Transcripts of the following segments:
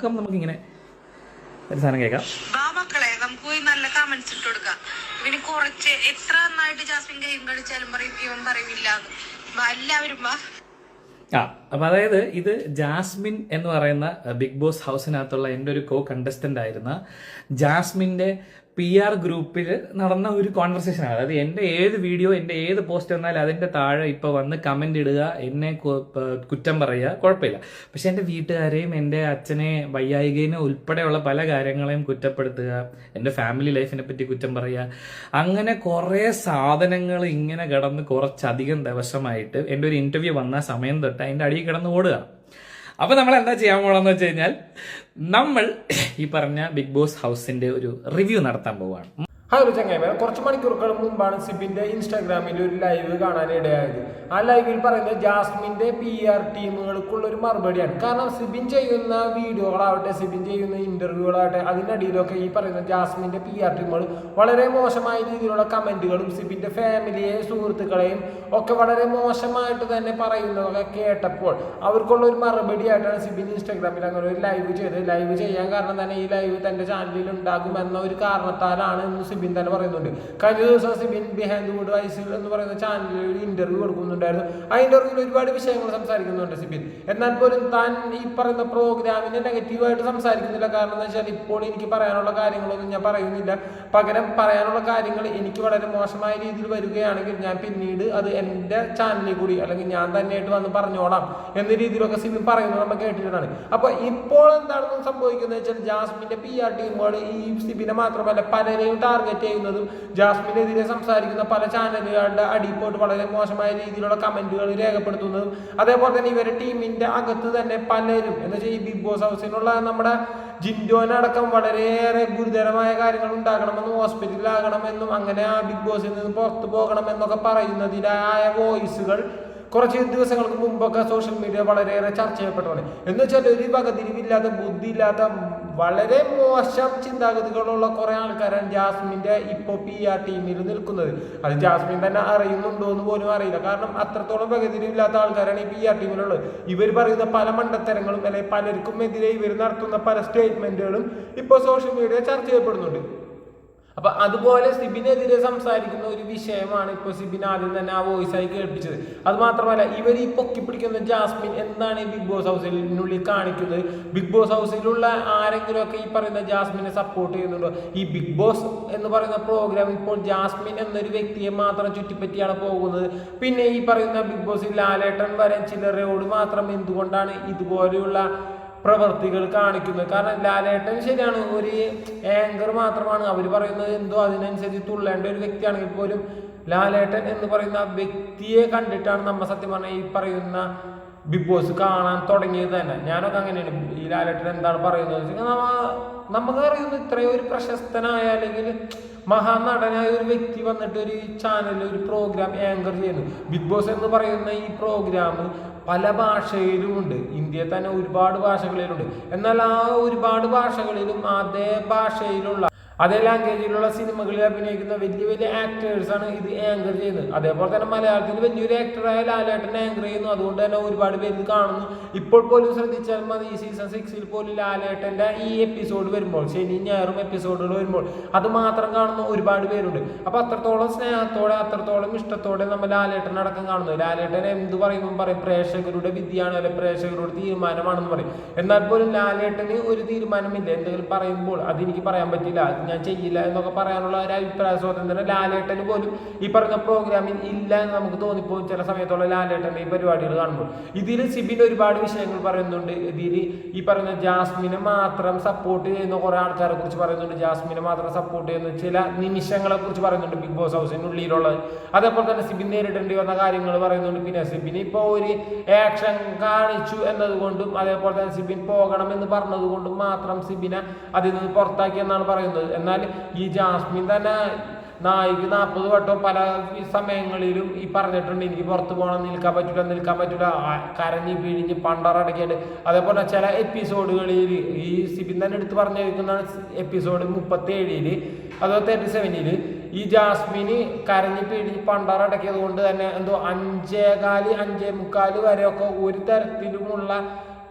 തുടക്കം നമുക്കിങ്ങനെ ഒരു സാധനം കേൾക്കാം. മക്കളെ നമുക്ക് പോയി നല്ല കമന്റ്സ് ഇട്ട് കൊടുക്കാം. ഇവന് കുറച്ച് എത്ര നന്നായിട്ട് ജാസ്മിൻ ഗെയിം കളിച്ചാലും പറയും ഇവൻ പറയുന്നില്ല എല്ലാവരും വാ. ആ അപ്പൊ അതായത് ഇത് ജാസ്മിൻ എന്ന് പറയുന്ന ബിഗ് ബോസ് ഹൗസിനകത്തുള്ള എന്റെ ഒരു കോ കണ്ടസ്റ്റന്റ് ആയിരുന്ന ജാസ്മിന്റെ പി ആർ ഗ്രൂപ്പിൽ നടന്ന ഒരു കോൺവെർസേഷൻ ആണ്. അതായത് എന്റെ ഏത് വീഡിയോ എന്റെ ഏത് പോസ്റ്റ് വന്നാൽ അതിന്റെ താഴെ ഇപ്പോൾ വന്ന് കമന്റ് ഇടുക എന്നെ കുറ്റം പറയുക കുഴപ്പമില്ല. പക്ഷെ എന്റെ വീട്ടുകാരെയും എന്റെ അച്ഛനെ വയ്യായികനെ ഉൾപ്പെടെയുള്ള പല കാര്യങ്ങളെയും കുറ്റപ്പെടുത്തുക എന്റെ ഫാമിലി ലൈഫിനെ പറ്റി കുറ്റം പറയുക അങ്ങനെ കുറേ സാധനങ്ങൾ ഇങ്ങനെ കിടന്ന് കുറച്ചധികം ദിവസമായിട്ട് എന്റെ ഒരു ഇന്റർവ്യൂ വന്ന സമയം തൊട്ട് അതിന്റെ അടിയിൽ കിടന്ന് ഓടുക. അപ്പൊ നമ്മൾ എന്താ ചെയ്യാൻ പോകണമെന്ന് വെച്ച് കഴിഞ്ഞാൽ നമ്മൾ ഈ പറഞ്ഞ ബിഗ് ബോസ് ഹൗസിന്റെ ഒരു റിവ്യൂ നടത്താൻ പോവാണ്. ഹലോ ചങ്ങായിമാർ കുറച്ച് മണിക്കൂറുകൾ മുമ്പാണ് സിബിന്റെ ഇൻസ്റ്റാഗ്രാമിൽ ഒരു ലൈവ് കാണാനിടയായത് ആ ലൈവിൽ പറയുന്നത് ജാസ്മിന്റെ പി ആർ ടീമുകൾക്കുള്ള ഒരു മറുപടിയാണ്. കാരണം സിബിൻ ചെയ്യുന്ന വീഡിയോകളാവട്ടെ സിബിൻ ചെയ്യുന്ന ഇന്റർവ്യൂകളാവട്ടെ അതിനടിയിലൊക്കെ ഈ പറയുന്ന ജാസ്മിന്റെ പി ആർ ടീമുകൾ വളരെ മോശമായ രീതിയിലുള്ള കമന്റുകളും സിബിന്റെ ഫാമിലിയെ സുഹൃത്തുക്കളെയും ഒക്കെ വളരെ മോശമായിട്ട് തന്നെ പറയുന്നതൊക്കെ കേട്ടപ്പോൾ അവർക്കുള്ള ഒരു മറുപടി ആയിട്ടാണ് സിബിൻ ഇൻസ്റ്റാഗ്രാമിൽ അങ്ങനെ ഒരു ലൈവ് ചെയ്തത്. ലൈവ് ചെയ്യാൻ കാരണം തന്നെ ഈ ലൈവ് തന്റെ ചാനലിൽ ഉണ്ടാകുമെന്ന ഒരു കാരണത്താലാണ് എന്ന് സിബിൻ തന്നെ പറയുന്നുണ്ട്. കഴിഞ്ഞ ദിവസം സിബിൻ ബിഹാൻഡ് വുഡ് വൈസ് എന്ന് പറയുന്ന ചാനലിൽ ഒരു ഇന്റർവ്യൂ കൊടുക്കുന്നുണ്ടായിരുന്നു. ആ ഇന്റർവ്യൂവിൽ ഒരുപാട് വിഷയങ്ങൾ സംസാരിക്കുന്നുണ്ട് സിബിൻ. എന്നാൽ പോലും താൻ ഈ പറയുന്ന പ്രോഗ്രാമിനെ നെഗറ്റീവായിട്ട് സംസാരിക്കുന്നില്ല. കാരണം എന്ന് വെച്ചാൽ ഇപ്പോൾ എനിക്ക് പറയാനുള്ള കാര്യങ്ങളൊന്നും ഞാൻ പറയുന്നില്ല. പകരം പറയാനുള്ള കാര്യങ്ങൾ എനിക്ക് വളരെ മോശമായ രീതിയിൽ വരികയാണെങ്കിൽ ഞാൻ പിന്നീട് അത് എന്റെ ചാനലിൽ കൂടി അല്ലെങ്കിൽ ഞാൻ തന്നെയായിട്ട് വന്ന് പറഞ്ഞോളാം എന്ന രീതിയിലൊക്കെ സിബിൻ പറയുന്നത് നമ്മൾ കേട്ടിട്ടാണ് അപ്പോൾ ഇപ്പോൾ എന്താണെന്ന് സംഭവിക്കുന്നത് വെച്ചാൽ ജാസ്മിന്റെ പി ആർ ടീമുകൾ ഈ സിബിനെ മാത്രമല്ല പലരെയും ടാർഗറ്റ് ചെയ്യുന്നതും ജാസ്മിനെതിരെ സംസാരിക്കുന്ന പല ചാനലുകളുടെ അടിപ്പോട്ട് വളരെ മോശമായ രീതിയിലുള്ള കമന്റുകൾ രേഖപ്പെടുത്തുന്നതും അതേപോലെ തന്നെ ഇവരുടെ ടീമിന്റെ അകത്ത് തന്നെ പലരും എന്ന് വെച്ചാൽ ഈ ബിഗ് ബോസ് ഹൗസിനുള്ള നമ്മുടെ ജിൻഡോനടക്കം വളരെയേറെ ഗുരുതരമായ കാര്യങ്ങൾ ഉണ്ടാകണമെന്നും ഹോസ്പിറ്റലിലാകണമെന്നും അങ്ങനെ ആ ബിഗ് ബോസിൽ നിന്ന് പുറത്തു പോകണമെന്നൊക്കെ പറയുന്നതിനായ വോയിസുകൾ കുറച്ച് ദിവസങ്ങൾക്ക് മുമ്പൊക്കെ സോഷ്യൽ മീഡിയ വളരെയേറെ ചർച്ച ചെയ്യപ്പെട്ടതാണ് എന്ന് വെച്ചാൽ ഒരു വകതിരിവില്ലാത്ത ബുദ്ധിയില്ലാത്ത വളരെ മോശം ചിന്താഗതികളുള്ള കുറെ ആൾക്കാരാണ് ജാസ്മിന്റെ ഇപ്പൊ പി ആർ ടീമിൽ നിൽക്കുന്നത്. അത് ജാസ്മിൻ തന്നെ അറിയുന്നുണ്ടോ എന്ന് പോലും അറിയില്ല. കാരണം അത്രത്തോളം വകതിരിവില്ലാത്ത ആൾക്കാരാണ് ഈ പി ആർ ടീമിലുള്ളത് ഇവർ പറയുന്ന പല മണ്ടത്തരങ്ങളും അല്ലെങ്കിൽ പലർക്കും എതിരെ ഇവർ നടത്തുന്ന പല സ്റ്റേറ്റ്മെന്റുകളും ഇപ്പോൾ സോഷ്യൽ മീഡിയ ചർച്ച ചെയ്യപ്പെടുന്നുണ്ട്. അപ്പൊ അതുപോലെ സിബിനെതിരെ സംസാരിക്കുന്ന ഒരു വിഷയമാണ് ഇപ്പൊ സിബിൻ ആദ്യം തന്നെ ആ വോയിസ് ആയി കേൾപ്പിച്ചത്. അത് മാത്രമല്ല ഇവർ ഈ പൊക്കി പിടിക്കുന്ന ജാസ്മിൻ എന്താണ് ഈ ബിഗ് ബോസ് ഹൗസിനുള്ളിൽ കാണിക്കുന്നത്? ബിഗ് ബോസ് ഹൗസിലുള്ള ആരെങ്കിലും ഒക്കെ ഈ പറയുന്ന ജാസ്മിനെ സപ്പോർട്ട് ചെയ്യുന്നുണ്ടോ? ഈ ബിഗ് ബോസ് എന്ന് പറയുന്ന പ്രോഗ്രാം ഇപ്പോൾ ജാസ്മിൻ എന്നൊരു വ്യക്തിയെ മാത്രം ചുറ്റിപ്പറ്റിയാണ് പോകുന്നത്. പിന്നെ ഈ പറയുന്ന ബിഗ് ബോസിൽ ലാലേട്ടൻ വരെ ചിലരോട് മാത്രം എന്തുകൊണ്ടാണ് ഇതുപോലെയുള്ള പ്രവർത്തികൾ കാണിക്കുന്നത്. കാരണം ലാലേട്ടൻ ശരിയാണ് ഒരു ആങ്കർ മാത്രമാണ്. അവർ പറയുന്നത് എന്തോ അതിനനുസരിച്ച് തുള്ളേണ്ട ഒരു വ്യക്തിയാണെങ്കിൽ പോലും ലാലേട്ടൻ എന്ന് പറയുന്ന വ്യക്തിയെ കണ്ടിട്ടാണ് നമ്മൾ സത്യം പറഞ്ഞാൽ ഈ പറയുന്ന ബിഗ് ബോസ് കാണാൻ തുടങ്ങിയത് തന്നെ. ഞാനൊക്കെ അങ്ങനെയാണ്. ഈ ലാലേട്ടൻ എന്താണ് പറയുന്നത് നമുക്ക് അറിയുന്ന ഇത്രയും ഒരു പ്രശസ്തനായ അല്ലെങ്കിൽ മഹാനടനായ ഒരു വ്യക്തി വന്നിട്ട് ഒരു ചാനലിൽ ഒരു പ്രോഗ്രാം ആങ്കർ ചെയ്യുന്നു. ബിഗ് ബോസ് എന്ന് പറയുന്ന ഈ പ്രോഗ്രാം പല ഭാഷയിലുമുണ്ട് ഇന്ത്യയിൽ തന്നെ ഒരുപാട് ഭാഷകളിലുണ്ട്. എന്നാൽ ആ ഒരുപാട് ഭാഷകളിലും അതേ ഭാഷയിലുള്ള അതേ ലാംഗ്വേജിലുള്ള സിനിമകളിൽ അഭിനയിക്കുന്ന വലിയ വലിയ ആക്ടേഴ്സാണ് ഇത് ആങ്കർ ചെയ്യുന്നത്. അതേപോലെ തന്നെ മലയാളത്തിൽ വലിയൊരു ആക്ടറായ ലാലേട്ടൻ ആങ്കർ ചെയ്യുന്നു. അതുകൊണ്ട് തന്നെ ഒരുപാട് പേര് കാണുന്നു. ഇപ്പോൾ പോലും ശ്രദ്ധിച്ചാൽ മതി ഈ സീസൺ സിക്സിൽ പോലും ലാലേട്ടന്റെ ഈ എപ്പിസോഡ് വരുമ്പോൾ ശനി ഞായറും എപ്പിസോഡുകൾ വരുമ്പോൾ അത് മാത്രം കാണുന്ന ഒരുപാട് പേരുണ്ട്. അപ്പോൾ അത്രത്തോളം സ്നേഹത്തോടെ അത്രത്തോളം ഇഷ്ടത്തോടെ നമ്മൾ ലാലേട്ടൻ അടക്കം കാണുന്നു ലാലേട്ടൻ എന്ത് പറയുമ്പോൾ പറയും? പ്രേക്ഷകരുടെ വിദ്യയാണ് അല്ലെ പ്രേക്ഷകരുടെ തീരുമാനമാണെന്ന് പറയും. എന്നാൽ പോലും ലാലേട്ടന് ഒരു തീരുമാനമില്ല. എന്തെങ്കിലും പറയുമ്പോൾ അതെനിക്ക് പറയാൻ പറ്റില്ല. ഞാൻ ചെയ്യില്ല എന്നൊക്കെ പറയാനുള്ള ഒരു അഭിപ്രായ സ്വാതന്ത്ര്യം ലാലേട്ടന് പോലും ഈ പറഞ്ഞ പ്രോഗ്രാമിൽ ഇല്ല എന്ന് നമുക്ക് തോന്നിപ്പോകും ചില സമയത്തുള്ള ലാലേട്ടന്റെ ഈ പരിപാടികൾ കാണുമ്പോൾ. ഇതിൽ സിബിൻ ഒരുപാട് വിഷയങ്ങൾ പറയുന്നുണ്ട്. ഇതിൽ ഈ പറഞ്ഞ ജാസ്മിനെ മാത്രം സപ്പോർട്ട് ചെയ്യുന്ന കുറെ ആൾക്കാരെ കുറിച്ച് പറയുന്നുണ്ട്. ജാസ്മിനെ മാത്രം സപ്പോർട്ട് ചെയ്യുന്ന ചില നിമിഷങ്ങളെ കുറിച്ച് പറയുന്നുണ്ട് ബിഗ് ബോസ് ഹൗസിനുള്ളിലുള്ളത് അതേപോലെ തന്നെ സിബിൻ നേരിടേണ്ടി വന്ന കാര്യങ്ങൾ പറയുന്നുണ്ട്. പിന്നെ സിബിൻ ഇപ്പോൾ ഒരു ആക്ഷൻ കാണിച്ചു എന്നതുകൊണ്ടും അതേപോലെ തന്നെ സിബിൻ പോകണം എന്ന് പറഞ്ഞതുകൊണ്ടും മാത്രം സിബിനെ അതിൽ നിന്ന് പുറത്താക്കി എന്നാണ് പറയുന്നത്. എന്നാൽ ഈ ജാസ്മിൻ തന്നെ നായിക്ക് നാൽപ്പത് വട്ടം പല സമയങ്ങളിലും ഈ പറഞ്ഞിട്ടുണ്ട് എനിക്ക് പുറത്ത് പോകണം നിൽക്കാൻ പറ്റില്ല നിൽക്കാൻ പറ്റില്ല കരഞ്ഞ് പിഴിഞ്ഞ് പണ്ടറടക്കിയിട്ട് അതേപോലെ ചില എപ്പിസോഡുകളിൽ ഈ സിബിൻ തന്നെ എടുത്ത് പറഞ്ഞിരിക്കുന്ന എപ്പിസോഡ് മുപ്പത്തി ഏഴിൽ അതോ തേർട്ടി സെവനിൽ ഈ ജാസ്മിന് കരഞ്ഞ് പിഴിഞ്ഞ് പണ്ടറടക്കിയത് കൊണ്ട് തന്നെ എന്തോ അഞ്ചേകാൽ അഞ്ചേ മുക്കാൽ വരെയൊക്കെ ഒരു തരത്തിലുമുള്ള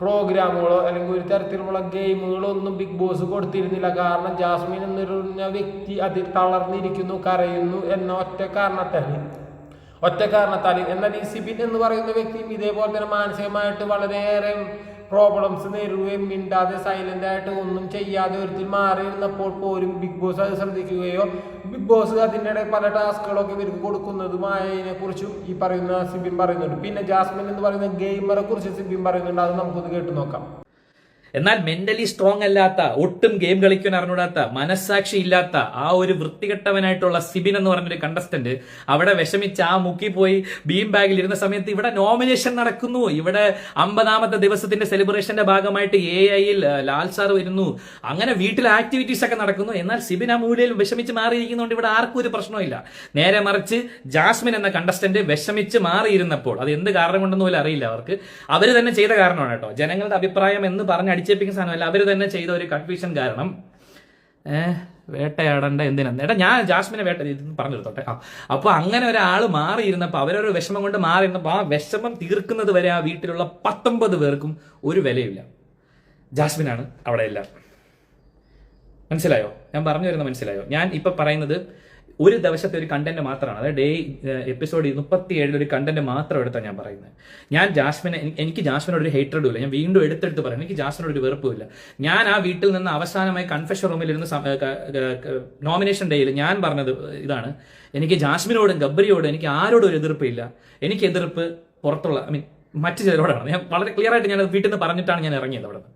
പ്രോഗ്രാമുകളോ അല്ലെങ്കിൽ ഒരു തരത്തിലുള്ള ഗെയിമുകളോ ഒന്നും ബിഗ് ബോസ് കൊടുത്തിരുന്നില്ല. കാരണം ജാസ്മിൻ എന്നൊരു വ്യക്തി അതിൽ തളർന്നിരിക്കുന്നു കരയുന്നു എന്ന ഒറ്റ കാരണത്താൽ ഒറ്റ കാരണത്താൽ എന്നാൽ ഈ സിബിൻ എന്ന് പറയുന്ന വ്യക്തിയും ഇതേപോലെ തന്നെ മാനസികമായിട്ട് വളരെയേറെ പ്രോബ്ലംസ് നേരിടുകയും മിണ്ടാതെ സൈലന്റ് ആയിട്ട് ഒന്നും ചെയ്യാതെ ഒരുത്തിൽ മാറിയിരുന്നപ്പോൾ പോലും ബിഗ് ബോസ് അത് ശ്രദ്ധിക്കുകയോ ബിഗ് ബോസ് അതിന്റെ ഇടയിൽ പല ടാസ്കുകളൊക്കെ ഇവർക്ക് കൊടുക്കുന്നതുമായതിനെ കുറിച്ചും ഈ പറയുന്ന സിബിൻ പറയുന്നുണ്ട്. പിന്നെ ജാസ്മിൻ എന്ന് പറയുന്ന ഗെയിമറെ കുറിച്ച് സിബിൻ പറയുന്നുണ്ട്. അത് നമുക്കൊന്ന് കേട്ടു നോക്കാം. എന്നാൽ മെന്റലി സ്ട്രോങ് അല്ലാത്ത ഒട്ടും ഗെയിം കളിക്കാൻ അറിഞ്ഞൂടാത്ത മനസ്സാക്ഷി ഇല്ലാത്ത ആ ഒരു വൃത്തികെട്ടവനായിട്ടുള്ള സിബിൻ എന്ന് പറഞ്ഞൊരു കണ്ടസ്റ്റന്റ് അവിടെ വിഷമിച്ച് ആ മുക്കി പോയി ബീം ബാഗിൽ ഇരുന്ന സമയത്ത് ഇവിടെ നോമിനേഷൻ നടക്കുന്നു. ഇവിടെ അമ്പതാമത്തെ ദിവസത്തിന്റെ സെലിബ്രേഷന്റെ ഭാഗമായിട്ട് എ ഐയിൽ ലാൽ സാർ വരുന്നു. അങ്ങനെ വീട്ടിൽ ആക്ടിവിറ്റീസ് ഒക്കെ നടക്കുന്നു. എന്നാൽ സിബിൻ ആ മൂലയിൽ വിഷമിച്ച് മാറിയിരിക്കുന്നതുകൊണ്ട് ഇവിടെ ആർക്കും ഒരു പ്രശ്നമില്ല നേരെ മറിച്ച് ജാസ്മിൻ എന്ന കണ്ടസ്റ്റന്റ് വിഷമിച്ച് മാറിയിരുന്നപ്പോൾ അത് എന്ത് കാരണം കൊണ്ടെന്ന് പോലും അറിയില്ല അവർക്ക്. അവർ തന്നെ ചെയ്ത കാരണമാണ് കേട്ടോ. ജനങ്ങളുടെ അഭിപ്രായം എന്ന് പറഞ്ഞ് അടിച്ചേപ്പിക്കുന്ന സാധനമല്ല. അവർ തന്നെ ചെയ്ത ഒരു കൺഫ്യൂഷൻ കാരണം വേട്ടയാടേണ്ട എന്തിനാ? ഏട്ടാ ഞാൻ ജാസ്മിനെ വേട്ട പറഞ്ഞു തീർത്തോട്ടെ ആ അപ്പൊ അങ്ങനെ ഒരാൾ മാറിയിരുന്നപ്പോൾ അവരൊരു വിഷമം കൊണ്ട് മാറിയിരുന്നപ്പോൾ ആ വിഷമം തീർക്കുന്നത് വരെ ആ വീട്ടിലുള്ള പത്തൊമ്പത് പേർക്കും ഒരു വിലയില്ല ജാസ്മിനാണ് അവിടെ എല്ലാം മനസ്സിലായോ? ഞാൻ പറഞ്ഞു വരുന്നത് മനസ്സിലായോ? ഞാൻ ഇപ്പൊ പറയുന്നത് ഒരു ദിവസത്തെ ഒരു കണ്ടന്റ് മാത്രമാണ് അതായത് ഡേ എപ്പിസോഡ് മുപ്പത്തി ഏഴിൽ ഒരു കണ്ടന്റ് മാത്രം എടുത്താണ് ഞാൻ പറയുന്നത് ഞാൻ ജാസ്മിനെ എനിക്ക് ജാസ്മിനോട് ഒരു ഹേറ്റഡും ഇല്ല. ഞാൻ വീണ്ടും എടുത്തെടുത്ത് പറയാം എനിക്ക് ജാസ്മിനോട് ഒരു വെറുപ്പുമില്ല ഞാൻ ആ വീട്ടിൽ നിന്ന് അവസാനമായി കൺഫെഷൻ റൂമിൽ ഇരുന്ന് നോമിനേഷൻ ഡേയിൽ ഞാൻ പറഞ്ഞത് ഇതാണ്. എനിക്ക് ജാസ്മിനോടും ഗബ്ബരിയോടും എനിക്ക് ആരോടും ഒരു എതിർപ്പില്ല എനിക്ക് എതിർപ്പ് പുറത്തുള്ള ഐ മീൻ മറ്റു ചിലരോടാണ്. ഞാൻ വളരെ ക്ലിയർ ആയിട്ട് ഞാൻ വീട്ടിൽ നിന്ന് പറഞ്ഞിട്ടാണ് ഞാൻ ഇറങ്ങിയത് അവിടെ നിന്ന്.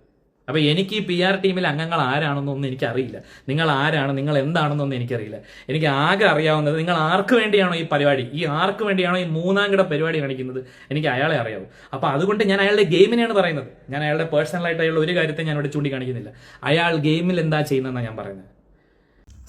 അപ്പൊ എനിക്ക് ഈ പി ആർ ടീമിലെ അംഗങ്ങൾ ആരാണെന്നൊന്നും എനിക്കറിയില്ല. നിങ്ങൾ ആരാണ്? നിങ്ങൾ എന്താണെന്നൊന്നും എനിക്കറിയില്ല. എനിക്ക് ആകെ അറിയാവുന്നത് നിങ്ങൾ ആർക്ക് വേണ്ടിയാണോ ഈ പരിപാടി? ഈ ആർക്ക് വേണ്ടിയാണോ ഈ മൂന്നാം കിട പരിപാടി കാണിക്കുന്നത്? എനിക്ക് അയാളെ അറിയാവൂ. അപ്പൊ അതുകൊണ്ട് ഞാൻ അയാളുടെ ഗെയിമിനെയാണ് പറയുന്നത്. ഞാൻ അയാളുടെ പേഴ്സണലായിട്ട് അയാളുടെ ഒരു കാര്യത്തെ ഞാൻ ഇവിടെ ചൂണ്ടിക്കാണിക്കുന്നില്ല. അയാൾ ഗെയിമിൽ എന്താ ചെയ്യുന്നതെന്നാണ് ഞാൻ പറയുന്നത്?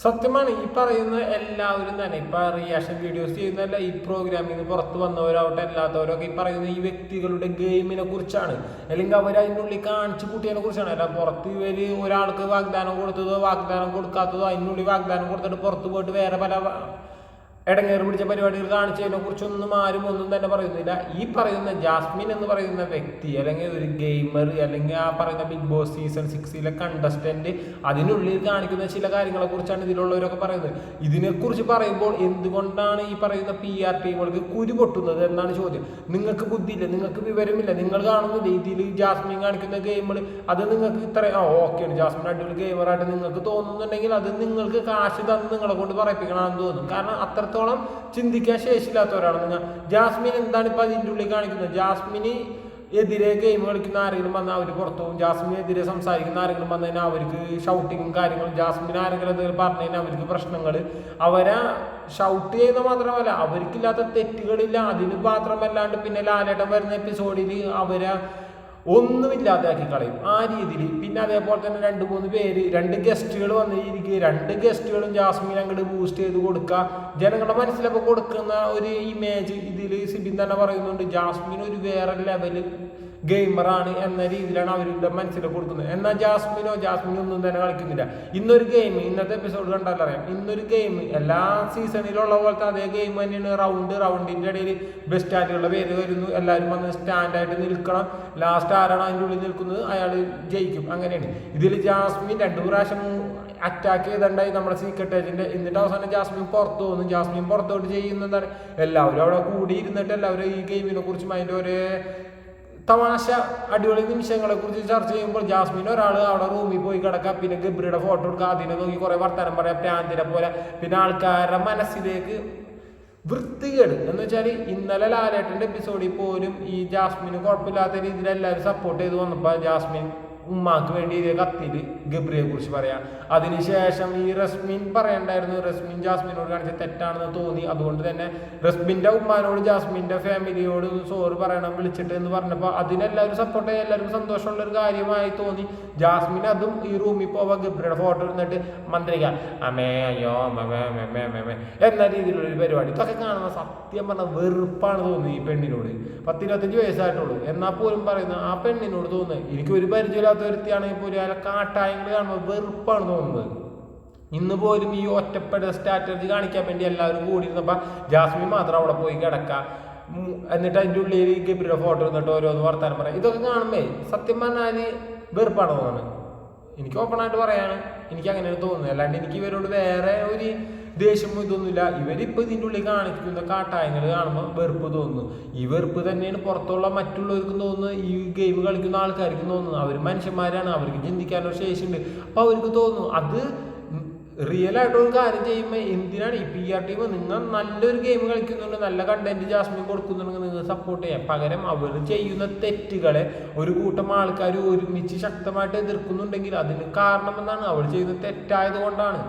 സത്യമാണ് ഈ പറയുന്ന എല്ലാവരും തന്നെ. ഇപ്പൊ റിയാക്ഷൻ വീഡിയോസ് ചെയ്യുന്നല്ല ഈ പ്രോഗ്രാമിൽ നിന്ന് പുറത്തു വന്നവരാവട്ടെ അല്ലാത്തവരൊക്കെ ഈ പറയുന്ന ഈ വ്യക്തികളുടെ ഗെയിമിനെ കുറിച്ചാണ്. അല്ലെങ്കിൽ അവർ അതിന്റെ ഉള്ളിൽ കാണിച്ചു കൂട്ടിയതിനെ കുറിച്ചാണ്. അല്ല പുറത്ത് ഇവർ ഒരാൾക്ക് വാഗ്ദാനം കൊടുത്തതോ വാഗ്ദാനം കൊടുക്കാത്തതോ അതിനുള്ളിൽ വാഗ്ദാനം കൊടുത്തിട്ട് പുറത്തു പോയിട്ട് വേറെ പല ഇടങ്ങേറ് പിടിച്ച പരിപാടികൾ കാണിച്ചതിനെ കുറിച്ചൊന്നും ആരും ഒന്നും തന്നെ പറയുന്നില്ല. ഈ പറയുന്ന ജാസ്മിൻ എന്ന് പറയുന്ന വ്യക്തി അല്ലെങ്കിൽ ഒരു ഗെയിമർ അല്ലെങ്കിൽ ആ പറയുന്ന ബിഗ് ബോസ് സീസൺ സിക്സിലെ കണ്ടസ്റ്റന്റ് അതിനുള്ളിൽ കാണിക്കുന്ന ചില കാര്യങ്ങളെ കുറിച്ചാണ് ഇതിലുള്ളവരൊക്കെ പറയുന്നത്. ഇതിനെക്കുറിച്ച് പറയുമ്പോൾ എന്തുകൊണ്ടാണ് ഈ പറയുന്ന പി ആർ ടീമുകൾക്ക് കുരു പൊട്ടുന്നത് എന്നാണ് ചോദ്യം. നിങ്ങൾക്ക് ബുദ്ധിയില്ല നിങ്ങൾക്ക് വിവരമില്ല. നിങ്ങൾ കാണുന്ന രീതിയിൽ ജാസ്മിൻ കാണിക്കുന്ന ഗെയിമുകൾ അത് നിങ്ങൾക്ക് ഇത്ര ആ ഓക്കെയാണ് ജാസ്മിൻ അടിപൊളി ഗെയിമറായിട്ട് നിങ്ങൾക്ക് തോന്നുന്നുണ്ടെങ്കിൽ അത് നിങ്ങൾക്ക് കാശ് തന്ന് നിങ്ങളെ കൊണ്ട് പറയിപ്പിക്കണമെന്ന് തോന്നും. കാരണം അത്രത്തോളം ചിന്തിക്കാൻ ശേഷിയില്ലാത്തവരാണ് നിങ്ങൾ ജാസ്മിൻ എന്താണ് ഇപ്പം അതിന്റെ ഉള്ളിൽ കാണിക്കുന്നത്? ജാസ്മിന് എതിരെ ഗെയിം കളിക്കുന്ന ആരെങ്കിലും വന്നാൽ അവർ പുറത്തു പോകും. ജാസ്മിനെതിരെ സംസാരിക്കുന്ന ആരെങ്കിലും വന്നു കഴിഞ്ഞാൽ അവർക്ക് ഷൗട്ടിങ്ങും കാര്യങ്ങളും ജാസ്മിൻ ആരെങ്കിലും എന്തെങ്കിലും പറഞ്ഞു കഴിഞ്ഞാൽ അവർക്ക് പ്രശ്നങ്ങൾ അവരെ ഷൗട്ട് ചെയ്യുന്ന മാത്രമല്ല അവർക്കില്ലാത്ത തെറ്റുകളില്ല. അതിന് മാത്രമല്ലാണ്ട് പിന്നെ ലാലേട്ടൻ വരുന്ന എപ്പിസോഡിൽ അവരെ ഒന്നുമില്ലാതാക്കി കളയും. ആ രീതിയിൽ പിന്നെ അതേപോലെ തന്നെ രണ്ട് മൂന്ന് പേര് രണ്ട് ഗസ്റ്റുകൾ വന്നിരിക്കുക രണ്ട് ഗസ്റ്റുകളും ജാസ്മിൻ അങ്ങോട്ട് ബൂസ്റ്റ് ചെയ്ത് കൊടുക്കുക ജനങ്ങളുടെ മനസ്സിലപ്പോൾ കൊടുക്കുന്ന ഒരു ഇമേജ് ഇതിൽ സിബിൻ തന്നെ പറയുന്നുണ്ട് ജാസ്മിൻ ഒരു വേറെ ലെവൽ ഗെയിമറാണ് എന്ന രീതിയിലാണ് അവരുടെ മനസ്സിൽ കൊടുക്കുന്നത്. എന്നാൽ ജാസ്മിനോ ജാസ്മിനോ ഒന്നും തന്നെ കളിക്കുന്നില്ല. ഇന്നൊരു ഗെയിം ഇന്നത്തെ എപ്പിസോഡ് കണ്ടാലറിയാം ഇന്നൊരു ഗെയിം എല്ലാ സീസണിലുള്ള പോലത്തെ അതേ ഗെയിം തന്നെയാണ് റൗണ്ട് റൗണ്ടിന്റെ ഇടയിൽ ബെസ്റ്റ് ആയിട്ടുള്ള പേര് വരുന്നു. എല്ലാവരും വന്ന് സ്റ്റാൻഡായിട്ട് നിൽക്കണം. ലാസ്റ്റ് ആരാണ് അതിന്റെ ഉള്ളിൽ നിൽക്കുന്നത്? അയാൾ ജയിക്കും. അങ്ങനെയാണ്. ഇതിൽ ജാസ്മിൻ രണ്ടു പ്രാവശ്യം അറ്റാക്ക് ചെയ്തിട്ടുണ്ടായി നമ്മുടെ സീക്രട്ട് ഏജന്റ് എന്നിട്ട് അവസാനം ജാസ്മിൻ പുറത്തു പോകുന്നു. ജാസ്മിൻ പുറത്തോട്ട് ചെയ്യുന്നതാണ് എല്ലാവരും അവിടെ കൂടിയിരുന്നിട്ട് എല്ലാവരും ഈ ഗെയിമിനെ കുറിച്ചും അതിന്റെ ഒരേ തമാശ അടിപൊളി നിമിഷങ്ങളെ കുറിച്ച് ചർച്ച ചെയ്യുമ്പോൾ ജാസ്മിൻ ഒരാൾ അവിടെ റൂമിൽ പോയി കിടക്കുക പിന്നെ ഗബ്രിയുടെ ഫോട്ടോ എടുക്കുക അതിനെ നോക്കി കുറെ വർത്തമാനം പറയാം. പ്രാന്തിനെ പോലെ. പിന്നെ ആൾക്കാരുടെ മനസ്സിലേക്ക് വൃത്തികേട്. എന്ന് വെച്ചാൽ ഇന്നലെ ലാലേട്ടന്റെ എപ്പിസോഡിൽ പോലും ഈ ജാസ്മിന് കുഴപ്പമില്ലാത്ത രീതിയിൽ എല്ലാവരും സപ്പോർട്ട് ചെയ്ത് വന്നപ്പോൾ ജാസ്മിൻ ഉമ്മാക്ക് വേണ്ടി എഴുതിയ കത്തിൽ ഗബ്രിയെ കുറിച്ച് പറയാം. അതിനുശേഷം ഈ റസ്മിൻ പറയണ്ടായിരുന്നു റസ്മിൻ ജാസ്മിനോട് കാണിച്ച തെറ്റാണെന്ന് തോന്നി. അതുകൊണ്ട് തന്നെ റസ്മിന്റെ ഉമ്മാനോട് ജാസ്മിന്റെ ഫാമിലിയോട് സോറ് പറയണം വിളിച്ചിട്ട് എന്ന് പറഞ്ഞപ്പോൾ അതിനെല്ലാവരും സപ്പോർട്ട് ചെയ്യാൻ എല്ലാവരും സന്തോഷമുള്ള ഒരു കാര്യമായി തോന്നി. ജാസ്മിൻ അതും ഈ റൂമിൽ പോവാ ഗബ്രിയുടെ ഫോട്ടോ ഇരുന്നിട്ട് മന്ത്രിക്ക അമേ അയ്യോ എന്ന രീതിയിലുള്ള ഒരു പരിപാടി. ഇതൊക്കെ കാണുന്ന സത്യം പറഞ്ഞ വെറുപ്പാണ് തോന്നി ഈ പെണ്ണിനോട്. പത്തിരുപത്തഞ്ച് വയസ്സായിട്ടുള്ളൂ. എന്നാൽ പോലും പറയുന്നത് ആ പെണ്ണിനോട് തോന്നുന്നത്. എനിക്ക് ഒരു പരിചയമില്ലാത്ത വ്യക്തിയാണെങ്കിൽ പോലും. അയാളെ കാട്ടായങ്ങൾ കാണുമ്പോൾ വെറുപ്പാണ് തോന്നുന്നത്. ഇന്ന് പോലും ഈ ഒറ്റപ്പെട്ട സ്ട്രാറ്റജി കാണിക്കാൻ വേണ്ടി എല്ലാവരും കൂടി ഇരുന്നപ്പോൾ ജാസ്മിൻ മാത്രം അവിടെ പോയി കിടക്കുക എന്നിട്ട് അതിന്റെ ഉള്ളിൽ ഈ ഗബ്രിയുടെ ഫോട്ടോ എന്നിട്ട് ഓരോന്ന് വർത്താനം പറയാം. ഇതൊക്കെ കാണുമ്പേ സത്യം പറഞ്ഞാൽ വെറുപ്പാണ് തോന്നുന്നത്. എനിക്ക് ഓപ്പണായിട്ട് പറയാണ്. എനിക്ക് അങ്ങനെയാണ് തോന്നുന്നത്. അല്ലാണ്ട് എനിക്ക് ഇവരോട് വേറെ ഒരു ദേഷ്യമോ ഇതൊന്നുമില്ല. ഇവരിപ്പോൾ ഇതിന്റെ ഉള്ളിൽ കാണിക്കുന്ന കാട്ടായങ്ങൾ കാണുമ്പോൾ വെറുപ്പ് തോന്നുന്നു. ഈ വെറുപ്പ് തന്നെയാണ് പുറത്തുള്ള മറ്റുള്ളവർക്കും തോന്നുന്നത് ഈ ഗെയിം കളിക്കുന്ന ആൾക്കാർക്കും തോന്നുന്നു. അവർ മനുഷ്യന്മാരാണ്. അവർക്ക് ചിന്തിക്കാനൊരു ശേഷിയുണ്ട്. അപ്പോൾ അവർക്ക് തോന്നുന്നു അത് റിയൽ ആയിട്ടുള്ള കാര്യം ചെയ്യുമ്പോൾ എന്തിനാണ് ഈ പി ആർ ടീം നിങ്ങൾ നല്ലൊരു ഗെയിം കളിക്കുന്നുണ്ട് നല്ല കണ്ടന്റ് ജാസ്മിൻ കൊടുക്കുന്നുണ്ടെങ്കിൽ നിങ്ങൾ സപ്പോർട്ട് ചെയ്യാം. പകരം അവർ ചെയ്യുന്ന തെറ്റുകളെ ഒരു കൂട്ടം ആൾക്കാർ ഒരുമിച്ച് ശക്തമായിട്ട് എതിർക്കുന്നുണ്ടെങ്കിൽ അതിന് കാരണമെന്നാണ് അവർ ചെയ്യുന്ന തെറ്റായത് കൊണ്ടാണ്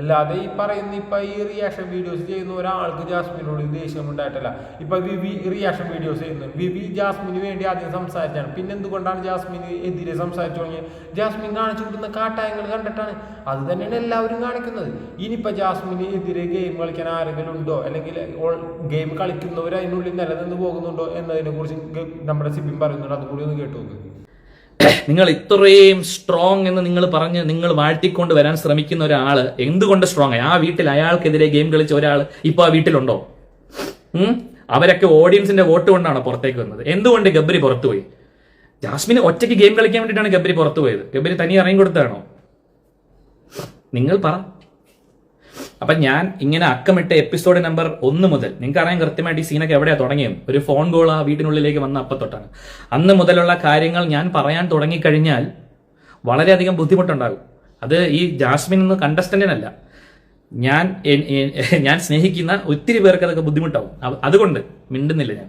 അല്ലാതെ ഈ പറയുന്ന ഇപ്പൊ ഈ റിയാക്ഷൻ വീഡിയോസ് ചെയ്യുന്ന ഒരാൾക്ക് ജാസ്മിനോട് ദേഷ്യം ഉണ്ടായിട്ടല്ല. ഇപ്പൊ വിവി റിയാക്ഷൻ വീഡിയോസ് ചെയ്യുന്നു. വിവി ജാസ്മിന് വേണ്ടി ആദ്യം സംസാരിച്ചാണ്. പിന്നെ എന്തുകൊണ്ടാണ് ജാസ്മിന് എതിരെ സംസാരിച്ചു തുടങ്ങിയത്? ജാസ്മിൻ കാണിച്ചു കൊടുക്കുന്ന കാട്ടായങ്ങൾ കണ്ടിട്ടാണ്. അത് തന്നെയാണ് എല്ലാവരും കാണിക്കുന്നത്. ഇനിയിപ്പോ ജാസ്മിന് എതിരെ ഗെയിം കളിക്കാൻ ആരെങ്കിലും ഉണ്ടോ? അല്ലെങ്കിൽ ഗെയിം കളിക്കുന്നവർ അതിനുള്ളിൽ നിലനിന്ന് പോകുന്നുണ്ടോ എന്നതിനെ കുറിച്ച് നമ്മുടെ സിബിൻ പറയുന്നുണ്ട്. അതുകൂടി ഒന്ന് കേട്ടു നോക്ക്. നിങ്ങൾ ഇത്രയും സ്ട്രോങ് എന്ന് നിങ്ങൾ പറഞ്ഞ് നിങ്ങൾ വാഴ്ത്തിക്കൊണ്ട് വരാൻ ശ്രമിക്കുന്ന ഒരാൾ എന്തുകൊണ്ട് സ്ട്രോങ് ആ? വീട്ടിൽ അയാൾക്കെതിരെ ഗെയിം കളിച്ച ഒരാൾ ഇപ്പൊ ആ വീട്ടിലുണ്ടോ? അവരൊക്കെ ഓഡിയൻസിന്റെ വോട്ട് കൊണ്ടാണ് പുറത്തേക്ക് വന്നത്? എന്തുകൊണ്ട് ഗബ്രി പുറത്തുപോയി? ജാസ്മിന് ഒറ്റയ്ക്ക് ഗെയിം കളിക്കാൻ വേണ്ടിയിട്ടാണ് ഗബ്രി പുറത്തുപോയത്. ഗബ്രി തനി ഇറങ്ങി കൊടുത്താണോ നിങ്ങൾ പറ. അപ്പൊ ഞാൻ ഇങ്ങനെ അക്കമിട്ട എപ്പിസോഡ് നമ്പർ ഒന്ന് മുതൽ നിങ്ങൾക്ക് അറിയാൻ കൃത്യമായിട്ട് ഈ സീനൊക്കെ എവിടെയാ തുടങ്ങിയത്? ഒരു ഫോൺ കോൾ ആ വീടിനുള്ളിലേക്ക് വന്ന അപ്പൊ തൊട്ടാണ്. അന്ന് മുതലുള്ള കാര്യങ്ങൾ ഞാൻ പറയാൻ തുടങ്ങിക്കഴിഞ്ഞാൽ വളരെയധികം ബുദ്ധിമുട്ടുണ്ടാകും. അത് ഈ ജാസ്മിൻ എന്ന കണ്ടസ്റ്റന്റിനല്ല ഞാൻ ഞാൻ സ്നേഹിക്കുന്ന ഒത്തിരി പേർക്ക് അതൊക്കെ ബുദ്ധിമുട്ടാവും. അതുകൊണ്ട് മിണ്ടുന്നില്ല ഞാൻ.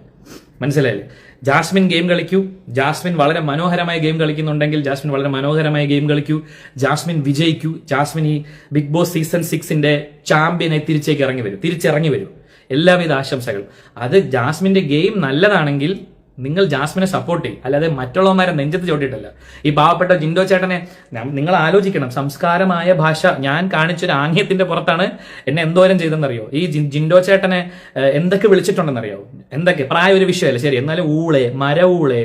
മനസ്സിലായില്ലേ? ജാസ്മിൻ ഗെയിം കളിക്കൂ. ജാസ്മിൻ വളരെ മനോഹരമായ ഗെയിം കളിക്കുന്നുണ്ടെങ്കിൽ ജാസ്മിൻ വളരെ മനോഹരമായ ഗെയിം കളിക്കൂ. ജാസ്മിൻ വിജയിക്കൂ. ജാസ്മിൻ ഈ ബിഗ് ബോസ് സീസൺ സിക്സിന്റെ ചാമ്പ്യനെ തിരിച്ചേക്ക് ഇറങ്ങി വരും. തിരിച്ചിറങ്ങി വരും. എല്ലാവിധ ആശംസകൾ അത് ജാസ്മിന്റെ ഗെയിം നല്ലതാണെങ്കിൽ നിങ്ങൾ ജാസ്മിനെ സപ്പോർട്ട് ചെയ്യും. അല്ലാതെ മറ്റുള്ളവന്മാരെ നെഞ്ചത്ത് ചോട്ടിയിട്ടല്ല ഈ പാവപ്പെട്ട ജിൻഡോ ചേട്ടനെ നിങ്ങൾ ആലോചിക്കണം. സംസ്കാരമായ ഭാഷ ഞാൻ കാണിച്ചൊരു ആംഗ്യത്തിന്റെ പുറത്താണ് എന്നെ എന്തോരം ചെയ്തെന്നറിയോ ഈ ജിൻഡോ ചേട്ടനെ എന്തൊക്കെ വിളിച്ചിട്ടുണ്ടെന്നറിയോ? എന്തൊക്കെ? പ്രായ ഒരു വിഷയമല്ല? ശരി എന്നാലും ഊളെ മരവൂളെ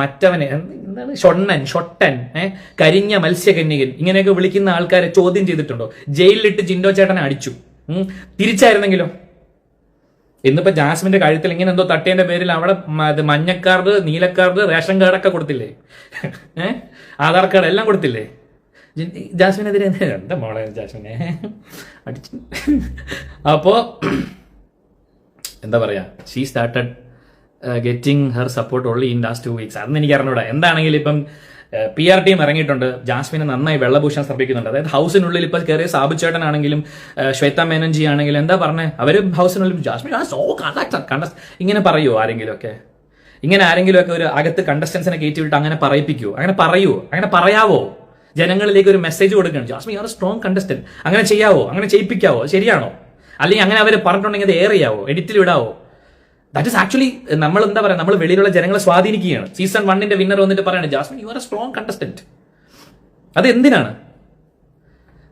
മറ്റവനെ എന്താണ്? ഷൊണ്ണൻ ഷൊട്ടൻ കരിഞ്ഞ മത്സ്യകന്യകൻ ഇങ്ങനെയൊക്കെ വിളിക്കുന്ന ആൾക്കാരെ ചോദ്യം ചെയ്തിട്ടുണ്ടോ? ജയിലിലിട്ട് ജിൻഡോ ചേട്ടനെ അടിച്ചു. തിരിച്ചായിരുന്നെങ്കിലോ? ഇന്നിപ്പോ ജാസ്മിന്റെ കഴുത്തിൽ ഇങ്ങനെ എന്തോ തട്ടിയതിന്റെ പേരിൽ അവിടെ മഞ്ഞക്കാർഡ് നീലക്കാർഡ് റേഷൻ കാർഡൊക്കെ കൊടുത്തില്ലേ? ഏഹ് ആധാർ കാർഡ് എല്ലാം കൊടുത്തില്ലേ? ജാസ്മിനെതിരെ എന്ത് മോളെ ജാസ്മിനെ? അടിച്ചു. അപ്പോ എന്താ പറയാ? She started getting her support only in last two weeks അതൊന്നും എനിക്ക് അറിഞ്ഞൂടാ. എന്താണെങ്കിലും ഇപ്പം പി ആർ ടീം ഇറങ്ങിയിട്ടുണ്ട്. ജാസ്മിനെ നന്നായി വെള്ളഭൂഷണം ശ്രമിക്കുന്നുണ്ട്. അതായത് ഹൗസിനുള്ളിൽ ഇപ്പൊ കയറിയ സാബുചേട്ടനാണെങ്കിലും ആണെങ്കിലും ശ്വേത മേനൻജി ആണെങ്കിലും എന്താ പറഞ്ഞേ? അവർ ഹൗസിനുള്ളിൽ ജാസ്മിൻ സോ ഇങ്ങനെ പറയുമോ ആരെങ്കിലും ഒക്കെ ഇങ്ങനെ ആരെങ്കിലും ഒക്കെ ഒരു അകത്ത് കണ്ടസ്റ്റൻസിനെ കയറ്റി വിട്ട് അങ്ങനെ പറയിപ്പിക്കൂ? അങ്ങനെ പറയൂ? അങ്ങനെ പറയാവോ? ജനങ്ങളിലേക്ക് ഒരു മെസ്സേജ് കൊടുക്കണം. ജാസ്മിൻ ആർ സ്ട്രോങ് കണ്ടസ്റ്റന്റ് അങ്ങനെ ചെയ്യാവോ? അങ്ങനെ ചെയ്യിപ്പിക്കാവോ? ശരിയാണോ? അല്ലെങ്കിൽ അങ്ങനെ അവർ പറഞ്ഞിട്ടുണ്ടെങ്കിൽ അത് ഏറിയാവോ എഡിറ്റിൽ വിടാവോ ദാറ്റ് ഇസ് ആക്ച്വലി നമ്മൾ എന്താ പറയുക നമ്മൾ വെളിയിലുള്ള ജനങ്ങളെ സ്വാധീനിക്കുകയാണ്. സീസൺ വണ്ണിന്റെ വിന്നർ വന്നിട്ട് പറയാണ് Jasmine you are a strong contestant അത് എന്തിനാണ്?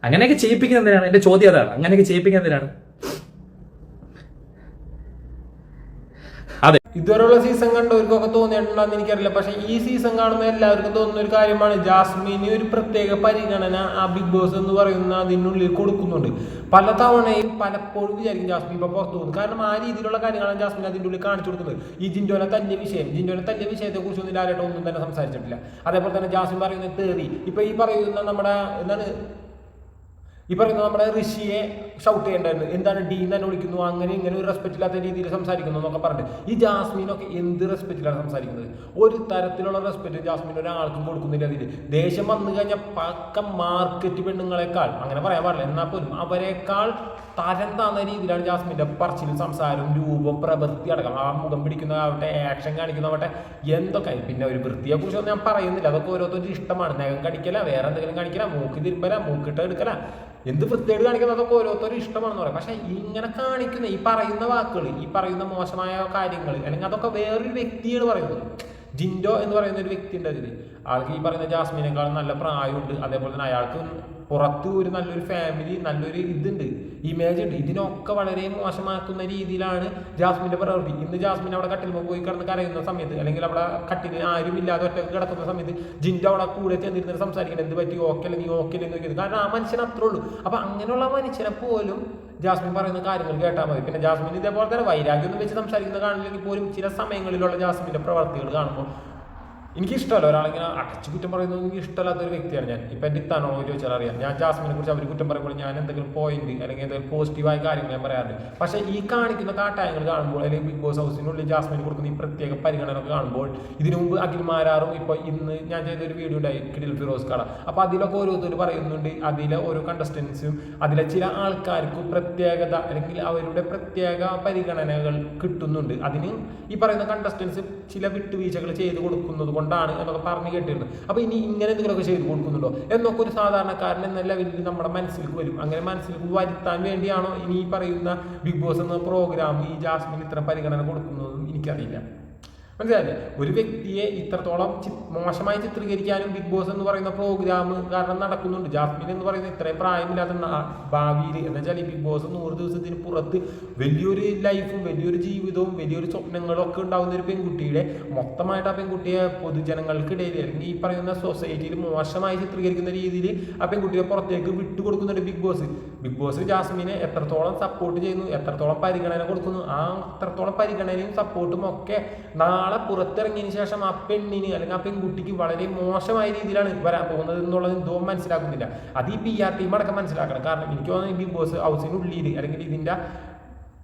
അങ്ങനെയൊക്കെ ചെയ്യിപ്പിക്കുന്നത് എന്തിനാണ്? എന്റെ ചോദ്യം അതാണ്. അങ്ങനെയൊക്കെ ചെയ്യിപ്പിക്കുന്നത് എന്തിനാണ്? ഇതുവരെയുള്ള സീസൺ കണ്ടവർക്കൊക്കെ തോന്നിയിട്ടുണ്ടെന്ന് എനിക്കറിയില്ല. പക്ഷെ ഈ സീസൺ കാണുന്ന എല്ലാവർക്കും തോന്നുന്ന ഒരു കാര്യമാണ്. ജാസ്മിന് ഒരു പ്രത്യേക പരിഗണന ആ ബിഗ് ബോസ് എന്ന് പറയുന്ന അതിനുള്ളിൽ കൊടുക്കുന്നുണ്ട്. പല തവണയും പലപ്പോഴും വിചാരിക്കും ജാസ്മിൻ ഇപ്പൊ പുറത്തു പോകുന്നു കാരണം ആ രീതിയിലുള്ള കാര്യങ്ങളാണ് ജാസ്മിൻ അതിന്റെ ഉള്ളിൽ കാണിച്ചു കൊടുക്കുന്നത്. ഈ ജിൻഡോനെ തല്ലിയ വിഷയം ജിൻഡോനെ തല്ലിയ വിഷയത്തെ കുറിച്ച് ഒന്നും തന്നെ സംസാരിച്ചിട്ടില്ല. അതേപോലെ തന്നെ ജാസ്മിൻ പറയുന്ന തേറി. ഇപ്പൊ ഈ പറയുന്ന നമ്മുടെ എന്താണ് ഈ പറയുന്ന നമ്മുടെ ഋഷിയെ ഷൗട്ട് ചെയ്യേണ്ടായിരുന്നു എന്താണ് ഡീൻ തന്നെ വിളിക്കുന്നു അങ്ങനെ ഇങ്ങനെ ഒരു റെസ്പെക്ട് ഇല്ലാത്ത രീതിയിൽ സംസാരിക്കുന്നു എന്നൊക്കെ പറഞ്ഞിട്ട്. ഈ ജാസ്മിനൊക്കെ എന്ത് റെസ്പെക്റ്റിലാണ് സംസാരിക്കുന്നത്? ഒരു തരത്തിലുള്ള റെസ്പെക്റ്റ് ജാസ്മിൻ ഒരാൾക്കും കൊടുക്കുന്നില്ല അതിൽ ദേഷ്യം വന്നു കഴിഞ്ഞാൽ പക്ക മാർക്കറ്റ് പെണ്ണുങ്ങളെക്കാൾ അങ്ങനെ പറയാൻ പാടില്ല എന്നാൽ പോലും അവരെക്കാൾ തരം താന്ന രീതിയിലാണ് ജാസ്മിന്റെ പറച്ചിലും സംസാരവും രൂപം പ്രവൃത്തി അടക്കം. ആ മുഖം പിടിക്കുന്നതാവട്ടെ ആക്ഷൻ കാണിക്കുന്നതാവട്ടെ എന്തൊക്കെ. പിന്നെ ഒരു വൃത്തിയെ കുറിച്ചൊന്നും ഞാൻ പറയുന്നില്ല. അതൊക്കെ ഓരോരുത്തരുടെ ഇഷ്ടമാണ്. നഖം കടിക്കല വേറെ എന്തെങ്കിലും കാണിക്കല മൂക്ക് തിരുമ്പല മൂക്കിട്ട് എടുക്കല. എന്ത് വൃത്തികേട് കാണിക്കുന്നത്? അതൊക്കെ ഓരോരുത്തരും ഇഷ്ടമാണെന്ന് പറയാം. പക്ഷെ ഇങ്ങനെ കാണിക്കുന്ന ഈ പറയുന്ന വാക്കുകൾ ഈ പറയുന്ന മോശമായ കാര്യങ്ങൾ അല്ലെങ്കിൽ അതൊക്കെ വേറൊരു വ്യക്തിയാണ് പറയുന്നത്. ജിൻഡോ എന്ന് പറയുന്ന ഒരു വ്യക്തി ഉണ്ട് അതിൽ ആൾക്ക് ഈ പറയുന്ന ജാസ്മിനേക്കാളും നല്ല പ്രായമുണ്ട്. അതേപോലെ തന്നെ അയാൾക്ക് പുറത്ത് ഒരു നല്ലൊരു ഫാമിലി നല്ലൊരു ഇതുണ്ട്. ഇമേജ് ഉണ്ട്. ഇതിനൊക്കെ വളരെ മോശമാക്കുന്ന രീതിയിലാണ് ജാസ്മിന്റെ പ്രവൃത്തി ഇന്ന് ജാസ്മിൻ അവിടെ കട്ടിലുമ്പോൾ പോയി കിടന്ന് കരയുന്ന സമയത്ത് അല്ലെങ്കിൽ അവിടെ കട്ടിൽ ആരും ഇല്ലാതെ ഒറ്റയ്ക്ക് കിടക്കുന്ന സമയത്ത് ജിന്റെ അവിടെ കൂടെ ചെന്നിരുന്നിട്ട് സംസാരിക്കണം എന്ത് പറ്റി? ഓക്കെ നീ ഓക്കെ എന്ന് നോക്കിയത് കാരണം ആ മനുഷ്യൻ അത്രേ ഉള്ളൂ. അപ്പൊ അങ്ങനെയുള്ള മനുഷ്യനെ പോലും ജാസ്മിൻ പറയുന്ന കാര്യങ്ങൾ കേട്ടാൽ മതി. പിന്നെ ജാസ്മിൻ ഇതേപോലെ തന്നെ വൈരാഗ്യം വെച്ച് സംസാരിക്കുന്ന കാണില്ലെങ്കിൽ പോലും ചില സമയങ്ങളിലുള്ള ജാസ്മിന്റെ പ്രവർത്തികൾ കാണുമ്പോൾ എനിക്ക് ഇഷ്ടമല്ല ഒരാളിങ്ങനെ അടച്ചു കുറ്റം പറയുന്നത് എനിക്ക് ഇഷ്ടമല്ലാത്ത ഒരു വ്യക്തിയാണ് ഞാൻ. ഇപ്പം എന്റെ ഇത്താണോ ചോദിച്ചാൽ അറിയാം. ഞാൻ ജാസ്മിനെ കുറിച്ച് അവർ കുറ്റം പറയുമ്പോൾ ഞാൻ എന്തെങ്കിലും പോയിന്റ് അല്ലെങ്കിൽ എന്തെങ്കിലും പോസിറ്റീവായ കാര്യങ്ങൾ ഞാൻ പറയാറുണ്ട്. പക്ഷേ ഈ കാണിക്കുന്ന കാട്ടായങ്ങൾ കാണുമ്പോൾ അല്ലെങ്കിൽ ബിഗ് ബോസ് ഹൗസിനുള്ളിൽ ജാസ്മിന് കൊടുക്കുന്ന ഈ പ്രത്യേക പരിഗണന കാണുമ്പോൾ ഇതിനു മുമ്പ് അഖിൽമാരാറും ഇപ്പോൾ ഇന്ന് ഞാൻ ചെയ്ത ഒരു വീഡിയോ ഉണ്ടായി കിഡിൽ ഫിറോസ് കട അപ്പോൾ അതിലൊക്കെ ഓരോരുത്തർ പറയുന്നുണ്ട്. അതിലെ ഓരോ കണ്ടസ്റ്റൻസും അതിലെ ചില ആൾക്കാർക്ക് പ്രത്യേകത അല്ലെങ്കിൽ അവരുടെ പ്രത്യേക പരിഗണനകൾ കിട്ടുന്നുണ്ട്. അതിന് ഈ പറയുന്ന കണ്ടസ്റ്റൻസ് ചില വിട്ടുവീഴ്ചകൾ ചെയ്ത് കൊടുക്കുന്നത് കൊണ്ടാണ് എന്നൊക്കെ പറഞ്ഞ് കേട്ടിട്ടുണ്ട്. അപ്പോൾ ഇനി ഇങ്ങനെ എന്തെങ്കിലുമൊക്കെ ചെയ്ത് കൊടുക്കുന്നുണ്ടോ? എന്നൊക്കെ ഒരു സാധാരണക്കാരൻ എന്ന ലെവലിൽ നമ്മുടെ മനസ്സിലേക്ക് വരും. അങ്ങനെ മനസ്സിലേക്ക് വരുത്താൻ വേണ്ടിയാണോ ഇനി ഈ പറയുന്ന ബിഗ് ബോസ് എന്ന പ്രോഗ്രാം ഈ ജാസ്മിൻ ഇത്ര പരിഗണന കൊടുക്കുന്നതും എനിക്കറിയില്ല. മനസ്സിലായില്ലേ? ഒരു വ്യക്തിയെ ഇത്രത്തോളം മോശമായി ചിത്രീകരിക്കാനും ബിഗ് ബോസ് എന്ന് പറയുന്ന പ്രോഗ്രാം കാരണം നടക്കുന്നുണ്ട്. ജാസ്മിൻ എന്ന് പറയുന്ന ഇത്രയും പ്രായമില്ലാത്ത ഭാവിയിൽ എന്ന് വെച്ചാൽ ഈ ബിഗ് ബോസ് നൂറ് ദിവസത്തിന് പുറത്ത് വലിയൊരു ലൈഫും വലിയൊരു ജീവിതവും വലിയൊരു സ്വപ്നങ്ങളും ഒക്കെ ഉണ്ടാകുന്ന ഒരു പെൺകുട്ടിയുടെ മൊത്തമായിട്ട് ആ പെൺകുട്ടിയെ പൊതുജനങ്ങൾക്കിടയിൽ അല്ലെങ്കിൽ ഈ പറയുന്ന സൊസൈറ്റിയിൽ മോശമായി ചിത്രീകരിക്കുന്ന രീതിയിൽ ആ പെൺകുട്ടിയെ പുറത്തേക്ക് വിട്ടുകൊടുക്കുന്നുണ്ട് ബിഗ് ബോസ്. ബിഗ് ബോസ് ജാസ്മിനെ എത്രത്തോളം സപ്പോർട്ട് ചെയ്യുന്നു എത്രത്തോളം പരിഗണന കൊടുക്കുന്നു ആ അത്രത്തോളം പരിഗണനയും സപ്പോർട്ടും ഒക്കെ നാളെ പുറത്തിറങ്ങിയതിന് ശേഷം ആ പെണ്ണിന് അല്ലെങ്കിൽ ആ പെൺകുട്ടിക്ക് വളരെ മോശമായ രീതിയിലാണ് വരാൻ പോകുന്നത് എന്നുള്ളത് എന്തോ മനസ്സിലാക്കുന്നില്ല. അത് ഈ പി ആർ ടീം അടക്കം മനസ്സിലാക്കണം. കാരണം എനിക്ക് തോന്നുന്നു ബിഗ് ബോസ് ഹൗസിനുള്ളിൽ അല്ലെങ്കിൽ ഇതിന്റെ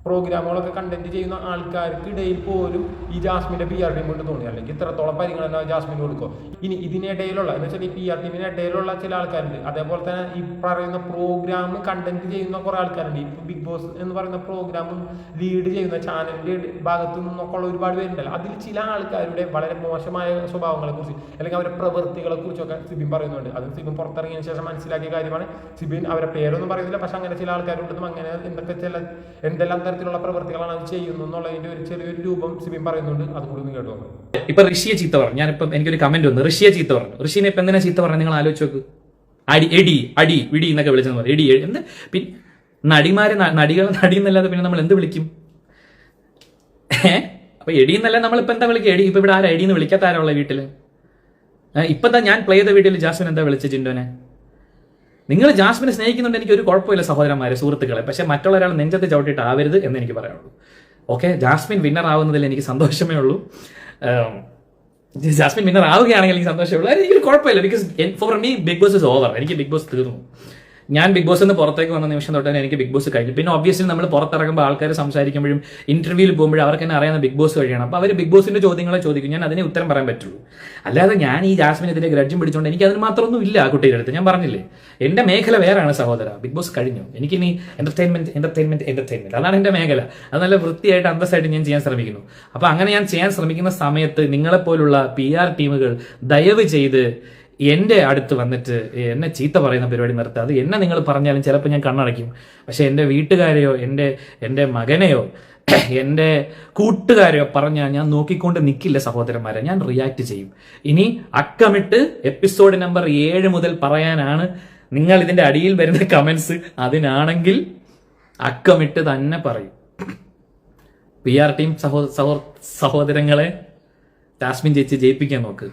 പ്രോഗ്രാമുകളൊക്കെ കണ്ടന്റ് ചെയ്യുന്ന ആൾക്കാർക്ക് ഇടയിൽ പോലും ഈ ജാസ്മിന്റെ പി ആർ ടീം കൊണ്ട് തോന്നി. അല്ലെങ്കിൽ ഇത്രത്തോളം പരിഗണന ജാസ്മിന് കൊടുക്കും ഇനി ഇതിനിടയിലുള്ള എന്ന് വെച്ചാൽ ഈ പി ആർ ടീമിന് ഇടയിലുള്ള ചില ആൾക്കാരുണ്ട്. അതേപോലെ തന്നെ ഈ പറയുന്ന പ്രോഗ്രാം കണ്ടന്റ് ചെയ്യുന്ന കുറെ ആൾക്കാരുണ്ട്. ഈ ബിഗ് ബോസ് എന്ന് പറയുന്ന പ്രോഗ്രാം ലീഡ് ചെയ്യുന്ന ചാനലിന്റെ ഭാഗത്തു നിന്നൊക്കെ ഉള്ള ഒരുപാട് പേരുണ്ടല്ലോ. അതിൽ ചില ആൾക്കാരുടെ വളരെ മോശമായ സ്വഭാവങ്ങളെ കുറിച്ച് അല്ലെങ്കിൽ അവരുടെ പ്രവൃത്തികളെ കുറിച്ചൊക്കെ സിബിൻ പറയുന്നുണ്ട്. അത് സിബിൻ പുറത്തിറങ്ങിയതിന് ശേഷം മനസ്സിലാക്കിയ കാര്യമാണ്. സിബിൻ അവരുടെ പേരൊന്നും പറയുന്നില്ല. പക്ഷെ അങ്ങനെ ചില ആൾക്കാരുണ്ടെന്നും അങ്ങനെ എന്തൊക്കെ ചില എന്തെല്ലാം തരത്തിലുള്ള പ്രവർത്തികളാണ് അത് ചെയ്യുന്നത് എന്നുള്ളതിന്റെ ഒരു ചെറിയൊരു രൂപം സിബിൻ പറയുന്നുണ്ട്. അതുകൂടി ഒന്ന് കേട്ടു. ഇപ്പൊ ഋഷിയെ ചീത്ത പറഞ്ഞു. ഞാനിപ്പം എനിക്കൊരു കമന്റ് വന്നു. ഋഷിയെ ചീത്ത പറഞ്ഞു. ഋഷിനെ ഇപ്പൊ എന്തിനാ ചീത്ത പറഞ്ഞു? നിങ്ങൾ ആലോചിച്ച് നോക്ക്. അടി എടി അടി വിടി എന്നൊക്കെ വിളിച്ചെന്ന് പറയും. എടി. എന്ത്? പിന്നെ നടിമാരെ നടികൾ നടി എന്നല്ലാതെ പിന്നെ നമ്മൾ എന്ത് വിളിക്കും? അപ്പൊ എടി എന്നല്ല നമ്മളിപ്പോ എന്താ വിളിക്കുക? എടി ഇപ്പൊ ഇവിടെ ആരാ? എടി എന്ന് വിളിക്കാത്ത ഏ, ഇപ്പൊ എന്താ ഞാൻ പ്ലേ ചെയ്ത വീട്ടിൽ ജാസ്മിൻ എന്താ വിളിച്ച ജിൻഡോനെ? നിങ്ങൾ ജാസ്മിനെ സ്നേഹിക്കുന്നുണ്ട് എനിക്ക് ഒരു കുഴപ്പമില്ല സഹോദരന്മാരെ സുഹൃത്തുക്കളെ. പക്ഷെ മറ്റുള്ള ഒരാൾ നെഞ്ചത്ത് ചവിട്ടിയിട്ട് ആവരുത് എന്ന് എനിക്ക് പറയാനുള്ളൂ. ഓക്കെ? ജാസ്മിൻ വിന്നർ ആവുന്നതിൽ എനിക്ക് സന്തോഷമേ ഉള്ളൂ. ജാസ്മിൻ വിന്നർ ആവുകയാണെങ്കിൽ എനിക്ക് സന്തോഷമേ ഉള്ളൂ. എനിക്ക് കുഴപ്പമില്ല. Because for me Bigg Boss is over എനിക്ക് ബിഗ് ബോസ് തീർന്നു. ഞാൻ ബിഗ് ബോസ് നിന്ന് പുറത്തേക്ക് വന്ന നിമിഷം തൊട്ട് തന്നെ എനിക്ക് ബിഗ് ബോസ് കഴിഞ്ഞു. പിന്നെ ഒബ്വിയസ്ലി നമ്മൾ പുറത്തിറങ്ങുമ്പോൾ ആൾക്കാർ സംസാരിക്കുമ്പോഴും ഇന്റർവ്യൂവിൽ പോകുമ്പോഴും അവർക്ക് തന്നെ അറിയാവുന്ന ബിഗ് ബോസ് വഴിയാണ്. അപ്പോൾ അവർ ബിഗ് ബോസിന്റെ ചോദ്യങ്ങളെ ചോദിക്കും. ഞാൻ അതിനെ ഉത്തരം പറയാൻ പറ്റുള്ളൂ. അല്ലാതെ ഞാൻ ഈ ജാസ്മിൻ ഇതിന്റെ ഗ്രഡ്ജും പിടിച്ചുകൊണ്ട് എനിക്ക് അതിന് മാത്രമൊന്നും ഇല്ല കുട്ടിയുടെ അടുത്ത്. ഞാൻ പറഞ്ഞില്ലേ? എന്റെ മേഖല വേറെയാണ് സഹോദര. ബിഗ് ബോസ് കഴിഞ്ഞു. എനിക്കിനി എന്റർടൈൻമെന്റ് എന്റർടൈൻമെന്റ് എന്റർടൈൻമെന്റ് അതാണ് എന്റെ മേഖല. അത് നല്ല വൃത്തിയായിട്ട് അന്തസ്സായിട്ട് ഞാൻ ചെയ്യാൻ ശ്രമിക്കുന്നു. അപ്പോൾ അങ്ങനെ ഞാൻ ചെയ്യാൻ ശ്രമിക്കുന്ന സമയത്ത് നിങ്ങളെപ്പോലുള്ള പി ആർ ടീമുകൾ ദയവ് ചെയ്ത് എന്റെ അടുത്ത് വന്നിട്ട് എന്നെ ചീത്ത പറയുന്ന പരിപാടി നിർത്തുക അത് എന്നെ നിങ്ങൾ പറഞ്ഞാലും ചിലപ്പോൾ ഞാൻ കണ്ണടയ്ക്കും. പക്ഷെ എന്റെ വീട്ടുകാരെയോ എന്റെ എന്റെ മകനെയോ എന്റെ കൂട്ടുകാരെയോ പറഞ്ഞാൽ ഞാൻ നോക്കിക്കൊണ്ട് നിൽക്കില്ല സഹോദരന്മാരെ. ഞാൻ റിയാക്ട് ചെയ്യും. ഇനി അക്കമിട്ട് എപ്പിസോഡ് നമ്പർ ഏഴ് മുതൽ പറയാനാണ് നിങ്ങൾ ഇതിന്റെ അടിയിൽ വരുന്ന കമന്റ്സ് അതിനാണെങ്കിൽ അക്കമിട്ട് തന്നെ പറയും. പി ആർ ടീം സഹോ സഹോ സഹോദരങ്ങളെ ടാസ്മിൻ ചേച്ചി ജയിപ്പിക്കാൻ നോക്ക്.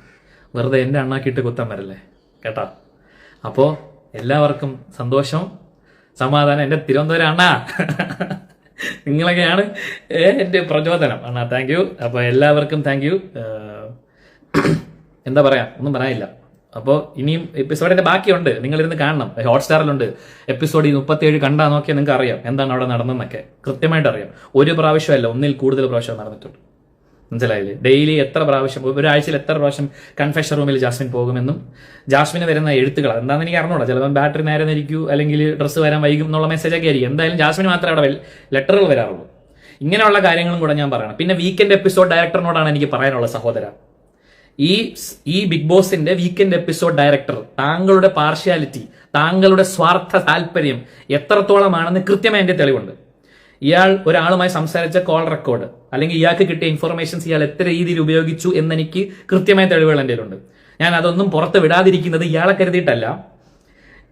വെറുതെ എന്റെ അണ്ണാക്കിയിട്ട് കുത്താൻ വരല്ലേ? കേട്ടോ? അപ്പോൾ എല്ലാവർക്കും സന്തോഷം. സമാധാനം. എന്റെ തിരുവനന്തപുരം അണ്ണാ. നിങ്ങളൊക്കെയാണ് എന്റെ പ്രചോദനം. അണ്ണാ താങ്ക് യു അപ്പോൾ എല്ലാവർക്കും താങ്ക് യു എന്താ പറയാ? ഒന്നും പറയാനില്ല. അപ്പോൾ ഇനിയും എപ്പിസോഡിന്റെ ബാക്കിയുണ്ട്. നിങ്ങളിരുന്ന് കാണണം. ഹോട്ട്സ്റ്റാറിലുണ്ട് എപ്പിസോഡ് ഈ മുപ്പത്തിയേഴ് കണ്ടാൽ നോക്കിയാൽ നിങ്ങൾക്ക് അറിയാം എന്താണ് അവിടെ നടന്നതെന്നൊക്കെ. കൃത്യമായിട്ട് അറിയാം ഒരു പ്രാവശ്യമല്ല ഒന്നിൽ കൂടുതൽ പ്രാവശ്യം നടന്നിട്ടുണ്ട്. മനസ്സിലായില്ലേ? ഡെയിലി എത്ര പ്രാവശ്യം ഒരാഴ്ചയിൽ എത്ര പ്രാവശ്യം കൺഫെഷൻ റൂമിൽ ജാസ്മിൻ പോകുമെന്നും ജാസ്മിന് വരുന്ന എഴുത്തുകൾ എന്താണെന്ന് എനിക്ക് അറിഞ്ഞൂടാ. ചിലപ്പോൾ ബാറ്ററി നേരെ നിരിക്കൂ അല്ലെങ്കിൽ ഡ്രസ്സ് വരാൻ വൈകും എന്നുള്ള മെസ്സേജ് ഒക്കെ ആയിരിക്കും. എന്തായാലും ജാസ്മിന് മാത്രമേ അവിടെ ലെറ്ററുകൾ വരാറുള്ളൂ. ഇങ്ങനെയുള്ള കാര്യങ്ങളും കൂടെ ഞാൻ പറയണം. പിന്നെ വീക്കെൻഡ് എപ്പിസോഡ് ഡയറക്ടറിനോടാണ് എനിക്ക് പറയാനുള്ള സഹോദര. ഈ ഈ ബിഗ് ബോസിന്റെ വീക്കെൻഡ് എപ്പിസോഡ് ഡയറക്ടർ താങ്കളുടെ പാർഷ്യാലിറ്റി താങ്കളുടെ സ്വാർത്ഥ താല്പര്യം എത്രത്തോളമാണെന്ന് കൃത്യമായി എന്റെ തെളിവുണ്ട്. ഇയാൾ ഒരാളുമായി സംസാരിച്ച കോൾ റെക്കോർഡ് അല്ലെങ്കിൽ ഇയാൾക്ക് കിട്ടിയ ഇൻഫർമേഷൻസ് ഇയാൾ എത്ര രീതിയിൽ ഉപയോഗിച്ചു എന്നെനിക്ക് കൃത്യമായ തെളിവുകൾ എന്റെ ഉണ്ട് ഞാൻ അതൊന്നും പുറത്ത് വിടാതിരിക്കുന്നത് ഇയാളെ കരുതിയിട്ടല്ല.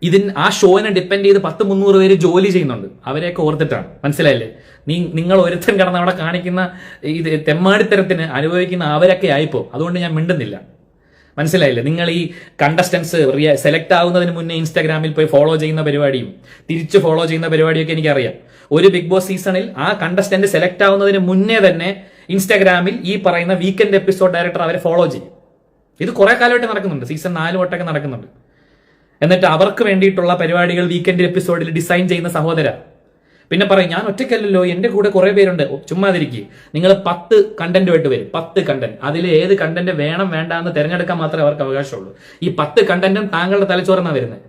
ഇതിൻ ആ ഷോനെ ഡിപ്പെൻഡ് ചെയ്ത് പത്ത് മുന്നൂറ് പേര് ജോലി ചെയ്യുന്നുണ്ട്. അവരെയൊക്കെ ഓർത്തിട്ടാണ്. മനസ്സിലായില്ലേ? നീ നിങ്ങൾ ഒരുത്തൻ കടന്ന് അവിടെ കാണിക്കുന്ന ഇത് തെമ്മാടിത്തരത്തിന് അനുഭവിക്കുന്ന അവരൊക്കെ ആയിപ്പോ. അതുകൊണ്ട് ഞാൻ മിണ്ടുന്നില്ല. മനസ്സിലായില്ലേ? നിങ്ങൾ ഈ കണ്ടസ്റ്റൻസ് സെലക്ട് ആവുന്നതിന് മുന്നേ ഇൻസ്റ്റാഗ്രാമിൽ പോയി ഫോളോ ചെയ്യുന്ന പരിപാടിയും തിരിച്ച് ഫോളോ ചെയ്യുന്ന പരിപാടിയൊക്കെ എനിക്കറിയാം. ഒരു ബിഗ് ബോസ് സീസണിൽ ആ കണ്ടസ്റ്റന്റ് സെലക്ട് ആവുന്നതിന് മുന്നേ തന്നെ ഇൻസ്റ്റാഗ്രാമിൽ ഈ പറയുന്ന വീക്കെൻഡ് എപ്പിസോഡ് ഡയറക്ടർ അവരെ ഫോളോ ചെയ്യും. ഇത് കുറെ കാലമായിട്ട് നടക്കുന്നുണ്ട്. സീസൺ നാല് വട്ടമൊക്കെ നടക്കുന്നുണ്ട്. എന്നിട്ട് അവർക്ക് വേണ്ടിയിട്ടുള്ള പരിപാടികൾ വീക്കെൻഡ് എപ്പിസോഡിൽ ഡിസൈൻ ചെയ്യുന്ന സഹോദര. പിന്നെ പറയും ഞാൻ ഒറ്റയ്ക്കല്ലല്ലോ എന്റെ കൂടെ കുറെ പേരുണ്ട്. ചുമ്മാതിരിക്കുക നിങ്ങൾ പത്ത് കണ്ടന്റുമായിട്ട് വരും. പത്ത് കണ്ടന്റ്. അതിൽ ഏത് കണ്ടന്റ് വേണം വേണ്ട എന്ന് തിരഞ്ഞെടുക്കാൻ മാത്രമേ അവർക്ക് അവകാശമുള്ളൂ. ഈ പത്ത് കണ്ടന്റും താങ്കളുടെ തലച്ചോറന്നാ വരുന്നത്.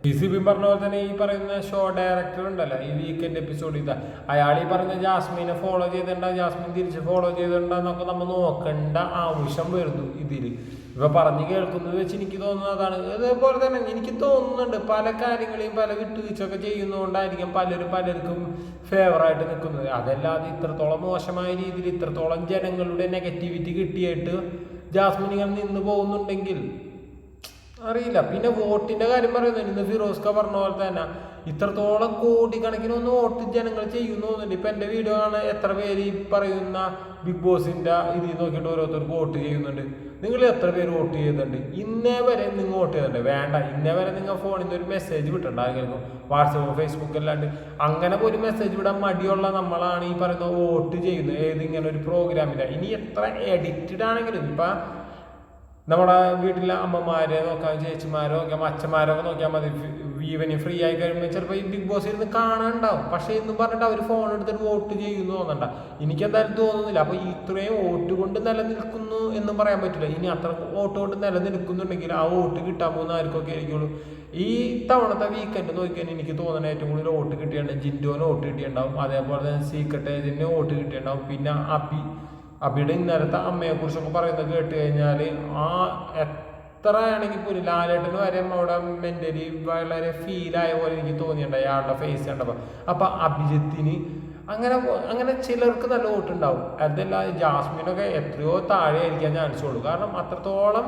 തന്നെ ഈ പറയുന്ന ഷോ ഡയറക്ടർ ഉണ്ടല്ലോ ഈ വീക്കെൻഡ് എപ്പിസോഡ് ഇതാ. അയാൾ ഈ പറഞ്ഞ ജാസ്മിനെ ഫോളോ ചെയ്തിട്ടുണ്ടോ ജാസ്മിൻ തിരിച്ച് ഫോളോ ചെയ്തിട്ടുണ്ടോ എന്നൊക്കെ നമ്മൾ നോക്കേണ്ട ആവശ്യം വരുന്നു ഇതിൽ ഇപ്പൊ പറഞ്ഞു കേൾക്കുന്നത് വെച്ച് എനിക്ക് തോന്നുന്നത് അതാണ്. അതേപോലെ തന്നെ എനിക്ക് തോന്നുന്നുണ്ട് പല കാര്യങ്ങളെയും പല വിട്ടുവീഴ്ചയൊക്കെ ചെയ്യുന്നതുകൊണ്ടായിരിക്കും പലരും പലർക്കും ഫേവറായിട്ട് നിൽക്കുന്നത്. അതല്ലാതെ ഇത്രത്തോളം മോശമായ രീതിയിൽ ഇത്രത്തോളം ജനങ്ങളുടെ നെഗറ്റിവിറ്റി കിട്ടിയിട്ട് ജാസ്മിൻ ഇങ്ങനെ നിന്ന് പോകുന്നുണ്ടെങ്കിൽ അറിയില്ല. പിന്നെ വോട്ടിന്റെ കാര്യം പറയുന്നത് ഇന്ന് ഫിറോസ്ക പറഞ്ഞ പോലെ തന്നെ ഇത്രത്തോളം കോടിക്കണക്കിന് ഒന്ന് വോട്ട് ജനങ്ങൾ ചെയ്യുന്നു തോന്നുന്നുണ്ട്. ഇപ്പൊ എന്റെ വീഡിയോ ആണ് എത്ര പേര് ഈ പറയുന്ന ബിഗ് ബോസിന്റെ ഇതിൽ നോക്കിയിട്ട് ഓരോരുത്തർക്ക് വോട്ട് ചെയ്യുന്നുണ്ട്. നിങ്ങൾ എത്ര പേര് വോട്ട് ചെയ്യുന്നുണ്ട് ഇന്നേ വരെ നിങ്ങൾ വോട്ട് ചെയ്തിട്ടുണ്ട്? വേണ്ട. ഇന്നേ വരെ നിങ്ങൾ ഫോണിൽ നിന്ന് ഒരു മെസ്സേജ് വിട്ടിട്ടുണ്ടായിരുന്നു വാട്സപ്പ് ഫേസ്ബുക്ക് അല്ലാണ്ട്. അങ്ങനെ ഒരു മെസ്സേജ് വിടാൻ മടിയുള്ള നമ്മളാണ് ഈ പറയുന്ന വോട്ട് ചെയ്യുന്നത്. ഏത് ഇങ്ങനെ ഒരു പ്രോഗ്രാമില്ല ഇനി എത്ര എഡിറ്റഡ് ആണെങ്കിലും ഇപ്പൊ നമ്മുടെ വീട്ടിലെ അമ്മമാരെ നോക്കാം ചേച്ചിമാരെ നോക്കാം അച്ഛന്മാരൊക്കെ നോക്കിയാൽ മതി. ഈവനി ഫ്രീ ആയി കഴിയുമ്പോൾ ചിലപ്പോൾ ഈ ബിഗ് ബോസ് ഇരുന്ന് കാണാനുണ്ടാവും. പക്ഷേ ഇന്നും പറഞ്ഞിട്ട് അവർ ഫോൺ എടുത്തിട്ട് വോട്ട് ചെയ്യുന്നു തോന്നണ്ട. എനിക്ക് എന്തായാലും തോന്നുന്നില്ല. അപ്പോൾ ഇത്രയും വോട്ട് കൊണ്ട് നിലനിൽക്കുന്നു എന്നും പറയാൻ പറ്റില്ല. ഇനി അത്ര വോട്ട് കൊണ്ട് നിലനിൽക്കുന്നുണ്ടെങ്കിൽ ആ വോട്ട് കിട്ടാൻ പോകുന്ന ആർക്കൊക്കെ ആയിരിക്കുള്ളൂ. ഈ തവണത്തെ വീക്കെൻഡ് നോക്കിയാൽ എനിക്ക് തോന്നുന്നത് ഏറ്റവും കൂടുതൽ വോട്ട് കിട്ടിയുണ്ട് ജിൻഡോന് വോട്ട് കിട്ടിയിട്ടുണ്ടാവും അതേപോലെ തന്നെ സീക്രട്ട് ഏജന്റിന് വോട്ട് കിട്ടിയിട്ടുണ്ടാവും പിന്നെ അബി അബിയുടെ ഇന്നലത്തെ അമ്മയെക്കുറിച്ചൊക്കെ പറയുന്നത് കേട്ട് കഴിഞ്ഞാൽ ആ എത്ര ആണെങ്കിൽ പോലും വരെ അവിടെ മെന്റലി വളരെ ഫീലായ പോലെ എനിക്ക് തോന്നിയിട്ടുണ്ട് അയാളുടെ ഫേസ് കണ്ടപ്പോൾ അപ്പൊ അഭിജിത്തിന് അങ്ങനെ അങ്ങനെ ചിലർക്ക് നല്ല വോട്ടുണ്ടാവും. അതല്ല ജാസ്മിനൊക്കെ എത്രയോ താഴെ ആയിരിക്കാൻ ചാൻസ് ഉള്ളൂ. കാരണം അത്രത്തോളം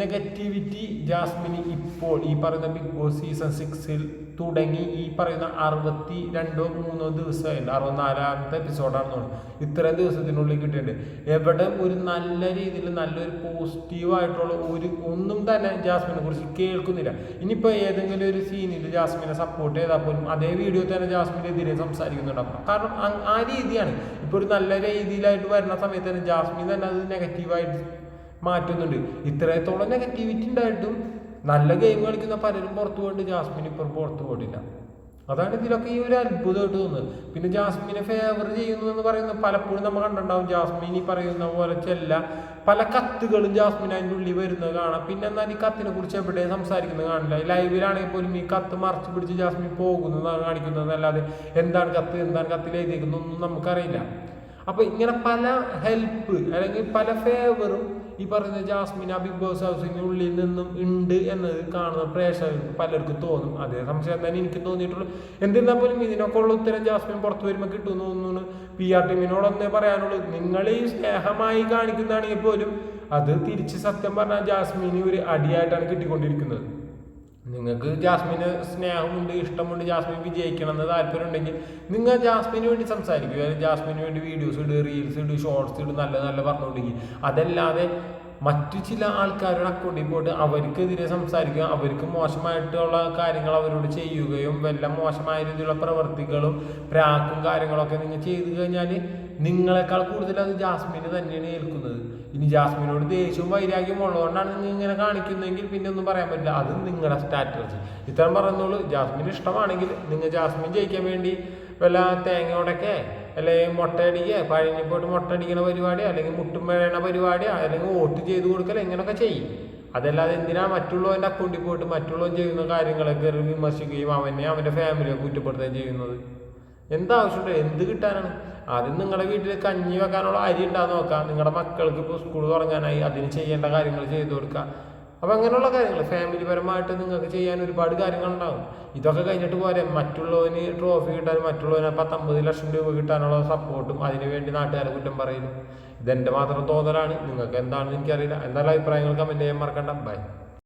നെഗറ്റിവിറ്റി ജാസ്മിന് ഇപ്പോൾ ഈ പറയുന്ന ബിഗ് ബോസ് സീസൺ സിക്സിൽ തുടങ്ങി ഈ പറയുന്ന അറുപത്തി രണ്ടോ മൂന്നോ ദിവസമായില്ല അറുപത്തിനാലാമത്തെ എപ്പിസോഡാണെന്ന് തോന്നുന്നു. ഇത്രയും ദിവസത്തിനുള്ളിൽ കിട്ടിയിട്ടുണ്ട്. എവിടെ ഒരു നല്ല രീതിയിൽ നല്ലൊരു പോസിറ്റീവായിട്ടുള്ള ഒരു ഒന്നും തന്നെ ജാസ്മിനെ കുറിച്ച് കേൾക്കുന്നില്ല. ഇനിയിപ്പോൾ ഏതെങ്കിലും ഒരു സീനിൽ ജാസ്മിനെ സപ്പോർട്ട് ചെയ്താൽ പോലും അതേ വീഡിയോ തന്നെ ജാസ്മിനെതിരെ സംസാരിക്കുന്നുണ്ടാവും കാരണം ആ രീതിയാണ്. ഇപ്പോൾ ഒരു നല്ല രീതിയിലായിട്ട് വരുന്ന സമയത്ത് തന്നെ ജാസ്മിൻ തന്നെ അത് നെഗറ്റീവായിട്ട് മാറ്റുന്നുണ്ട്. ഇത്രത്തോളം നെഗറ്റിവിറ്റി ഉണ്ടായിട്ടും നല്ല ഗെയിം കളിക്കുന്ന പലരും പുറത്തു പോയിട്ട് ജാസ്മിൻ ഇപ്പം പുറത്തു പോയിട്ടില്ല. അതാണ് ഇതിലൊക്കെ ഈ ഒരു അത്ഭുതമായിട്ട് തോന്നുന്നത്. പിന്നെ ജാസ്മിനെ ഫേവർ ചെയ്യുന്നു എന്ന് പറയുന്നത് പലപ്പോഴും നമ്മൾ കണ്ടിട്ടുണ്ടാവും. ജാസ്മിൻ ഈ പറയുന്ന പോലെ ചെല്ല. പല കത്തുകളും ജാസ്മിൻ അതിന്റെ ഉള്ളിൽ വരുന്നത് കാണാം. പിന്നെ എന്നാൽ ഈ കത്തിനെ കുറിച്ച് എവിടെ സംസാരിക്കുന്നത് കാണില്ല. ലൈവിലാണെങ്കിൽ പോലും ഈ കത്ത് മറച്ചു പിടിച്ച് ജാസ്മിൻ പോകുന്നതാണ് കാണിക്കുന്നത് അല്ലാതെ എന്താണ് കത്ത് എന്താണ് കത്തിൽ എഴുതിയിരിക്കുന്നതൊന്നും നമുക്കറിയില്ല. അപ്പൊ ഇങ്ങനെ പല ഹെൽപ്പ് അല്ലെങ്കിൽ പല ഫേവറും ഈ പറയുന്ന ജാസ്മിൻ ആ ബിഗ് ബോസ് ഹൗസിന് ഉള്ളിൽ നിന്നും ഉണ്ട് എന്നത് കാണുന്ന പ്രേക്ഷകർക്ക് പലർക്കും തോന്നും. അതേ സംശയം തന്നെ എനിക്ക് തോന്നിയിട്ടുള്ളൂ. എന്തിരുന്നാൽ പോലും ഇതിനൊക്കെ ഉള്ള ഉത്തരം ജാസ്മിൻ പുറത്തു വരുമ്പോൾ കിട്ടുമെന്ന് തോന്നുന്നു. പി ആർ ടീമിനോട് ഒന്നേ പറയാനുള്ളൂ. നിങ്ങൾ ഈ സ്നേഹമായി കാണിക്കുന്നതാണെങ്കിൽ പോലും അത് തിരിച്ച് സത്യം പറഞ്ഞാൽ ജാസ്മിന് ഒരു അടിയായിട്ടാണ് കിട്ടിക്കൊണ്ടിരിക്കുന്നത്. നിങ്ങൾക്ക് ജാസ്മിന് സ്നേഹമുണ്ട് ഇഷ്ടമുണ്ട് ജാസ്മിൻ വിജയിക്കണം എന്ന് താല്പര്യം ഉണ്ടെങ്കിൽ നിങ്ങൾ ജാസ്മിന് വേണ്ടി സംസാരിക്കുക. അല്ലെങ്കിൽ ജാസ്മിന് വേണ്ടി വീഡിയോസ് ഇടുക റീൽസ് ഇടുക ഷോർട്സ് ഇടുക നല്ല നല്ല പറഞ്ഞുകൊണ്ടെങ്കിൽ അതല്ലാതെ മറ്റു ചില ആൾക്കാരുടെ അക്കൗണ്ടിൽ പോയിട്ട് അവർക്കെതിരെ സംസാരിക്കുക അവർക്ക് മോശമായിട്ടുള്ള കാര്യങ്ങൾ അവരോട് ചെയ്യുകയും വല്ല മോശമായ രീതിയിലുള്ള പ്രവർത്തികളും പ്രാക്കും കാര്യങ്ങളൊക്കെ നിങ്ങൾ ചെയ്തു കഴിഞ്ഞാൽ നിങ്ങളെക്കാൾ കൂടുതൽ അത് ജാസ്മിന് തന്നെയാണ് ഏൽക്കുന്നത്. ഇനി ജാസ്മിനോട് ദേഷ്യവും വൈരാഗ്യം ഉള്ളതുകൊണ്ടാണ് നിങ്ങൾ ഇങ്ങനെ കാണിക്കുന്നതെങ്കിൽ പിന്നെ ഒന്നും പറയാൻ പറ്റില്ല. അത് നിങ്ങളുടെ സ്ട്രാറ്റജി ഇത്രയും പറഞ്ഞോളൂ. ജാസ്മിന് ഇഷ്ടമാണെങ്കിൽ നിങ്ങൾ ജാസ്മിൻ ജയിക്കാൻ വേണ്ടി വല്ല തേങ്ങ ഉടക്കെ അല്ലെങ്കിൽ മുട്ടയടിക്കുക പഴഞ്ഞി പോയിട്ട് മുട്ട അടിക്കണ പരിപാടിയോ അല്ലെങ്കിൽ മുട്ടും വേണ പരിപാടിയോ അല്ലെങ്കിൽ വോട്ട് ചെയ്ത് കൊടുക്കൽ ഇങ്ങനെയൊക്കെ ചെയ്യും. അതല്ലാതെ എന്തിനാ മറ്റുള്ളവന്റെ അക്കൗണ്ടിൽ പോയിട്ട് മറ്റുള്ളവൻ ചെയ്യുന്ന കാര്യങ്ങളെ കാര്യങ്ങളൊക്കെ വിമർശിക്കുകയും അവനെ അവന്റെ ഫാമിലിയെ കുറ്റപ്പെടുത്തുകയും ചെയ്യുന്നത്? എന്താവശ്യമുണ്ട് എന്ത് കിട്ടാനാണ്? ആദ്യം നിങ്ങളുടെ വീട്ടിൽ കഞ്ഞി വെക്കാനുള്ള അരി ഉണ്ടാകുന്ന നോക്കാം. നിങ്ങളുടെ മക്കൾക്ക് ഇപ്പോൾ സ്കൂൾ തുടങ്ങാനായി അതിന് ചെയ്യേണ്ട കാര്യങ്ങൾ ചെയ്തു കൊടുക്കുക അപ്പോൾ അങ്ങനെയുള്ള കാര്യങ്ങൾ ഫാമിലി പരമായിട്ട് നിങ്ങൾക്ക് ചെയ്യാൻ ഒരുപാട് കാര്യങ്ങളുണ്ടാകും. ഇതൊക്കെ കഴിഞ്ഞിട്ട് പോരെ. മറ്റുള്ളവന് ട്രോഫി കിട്ടാനും മറ്റുള്ളവന് പത്തമ്പത് ലക്ഷം രൂപ കിട്ടാനുള്ള സപ്പോർട്ടും അതിനു വേണ്ടി നാട്ടുകാരെ കുറ്റം പറയലും. ഇതെന്റെ മാത്രം തോന്നലാണ്. നിങ്ങൾക്ക് എന്താണെന്ന് എനിക്കറിയില്ല. എന്തായാലും അഭിപ്രായങ്ങൾ കമന്റ് ചെയ്യാൻ മറക്കണ്ട. ബൈ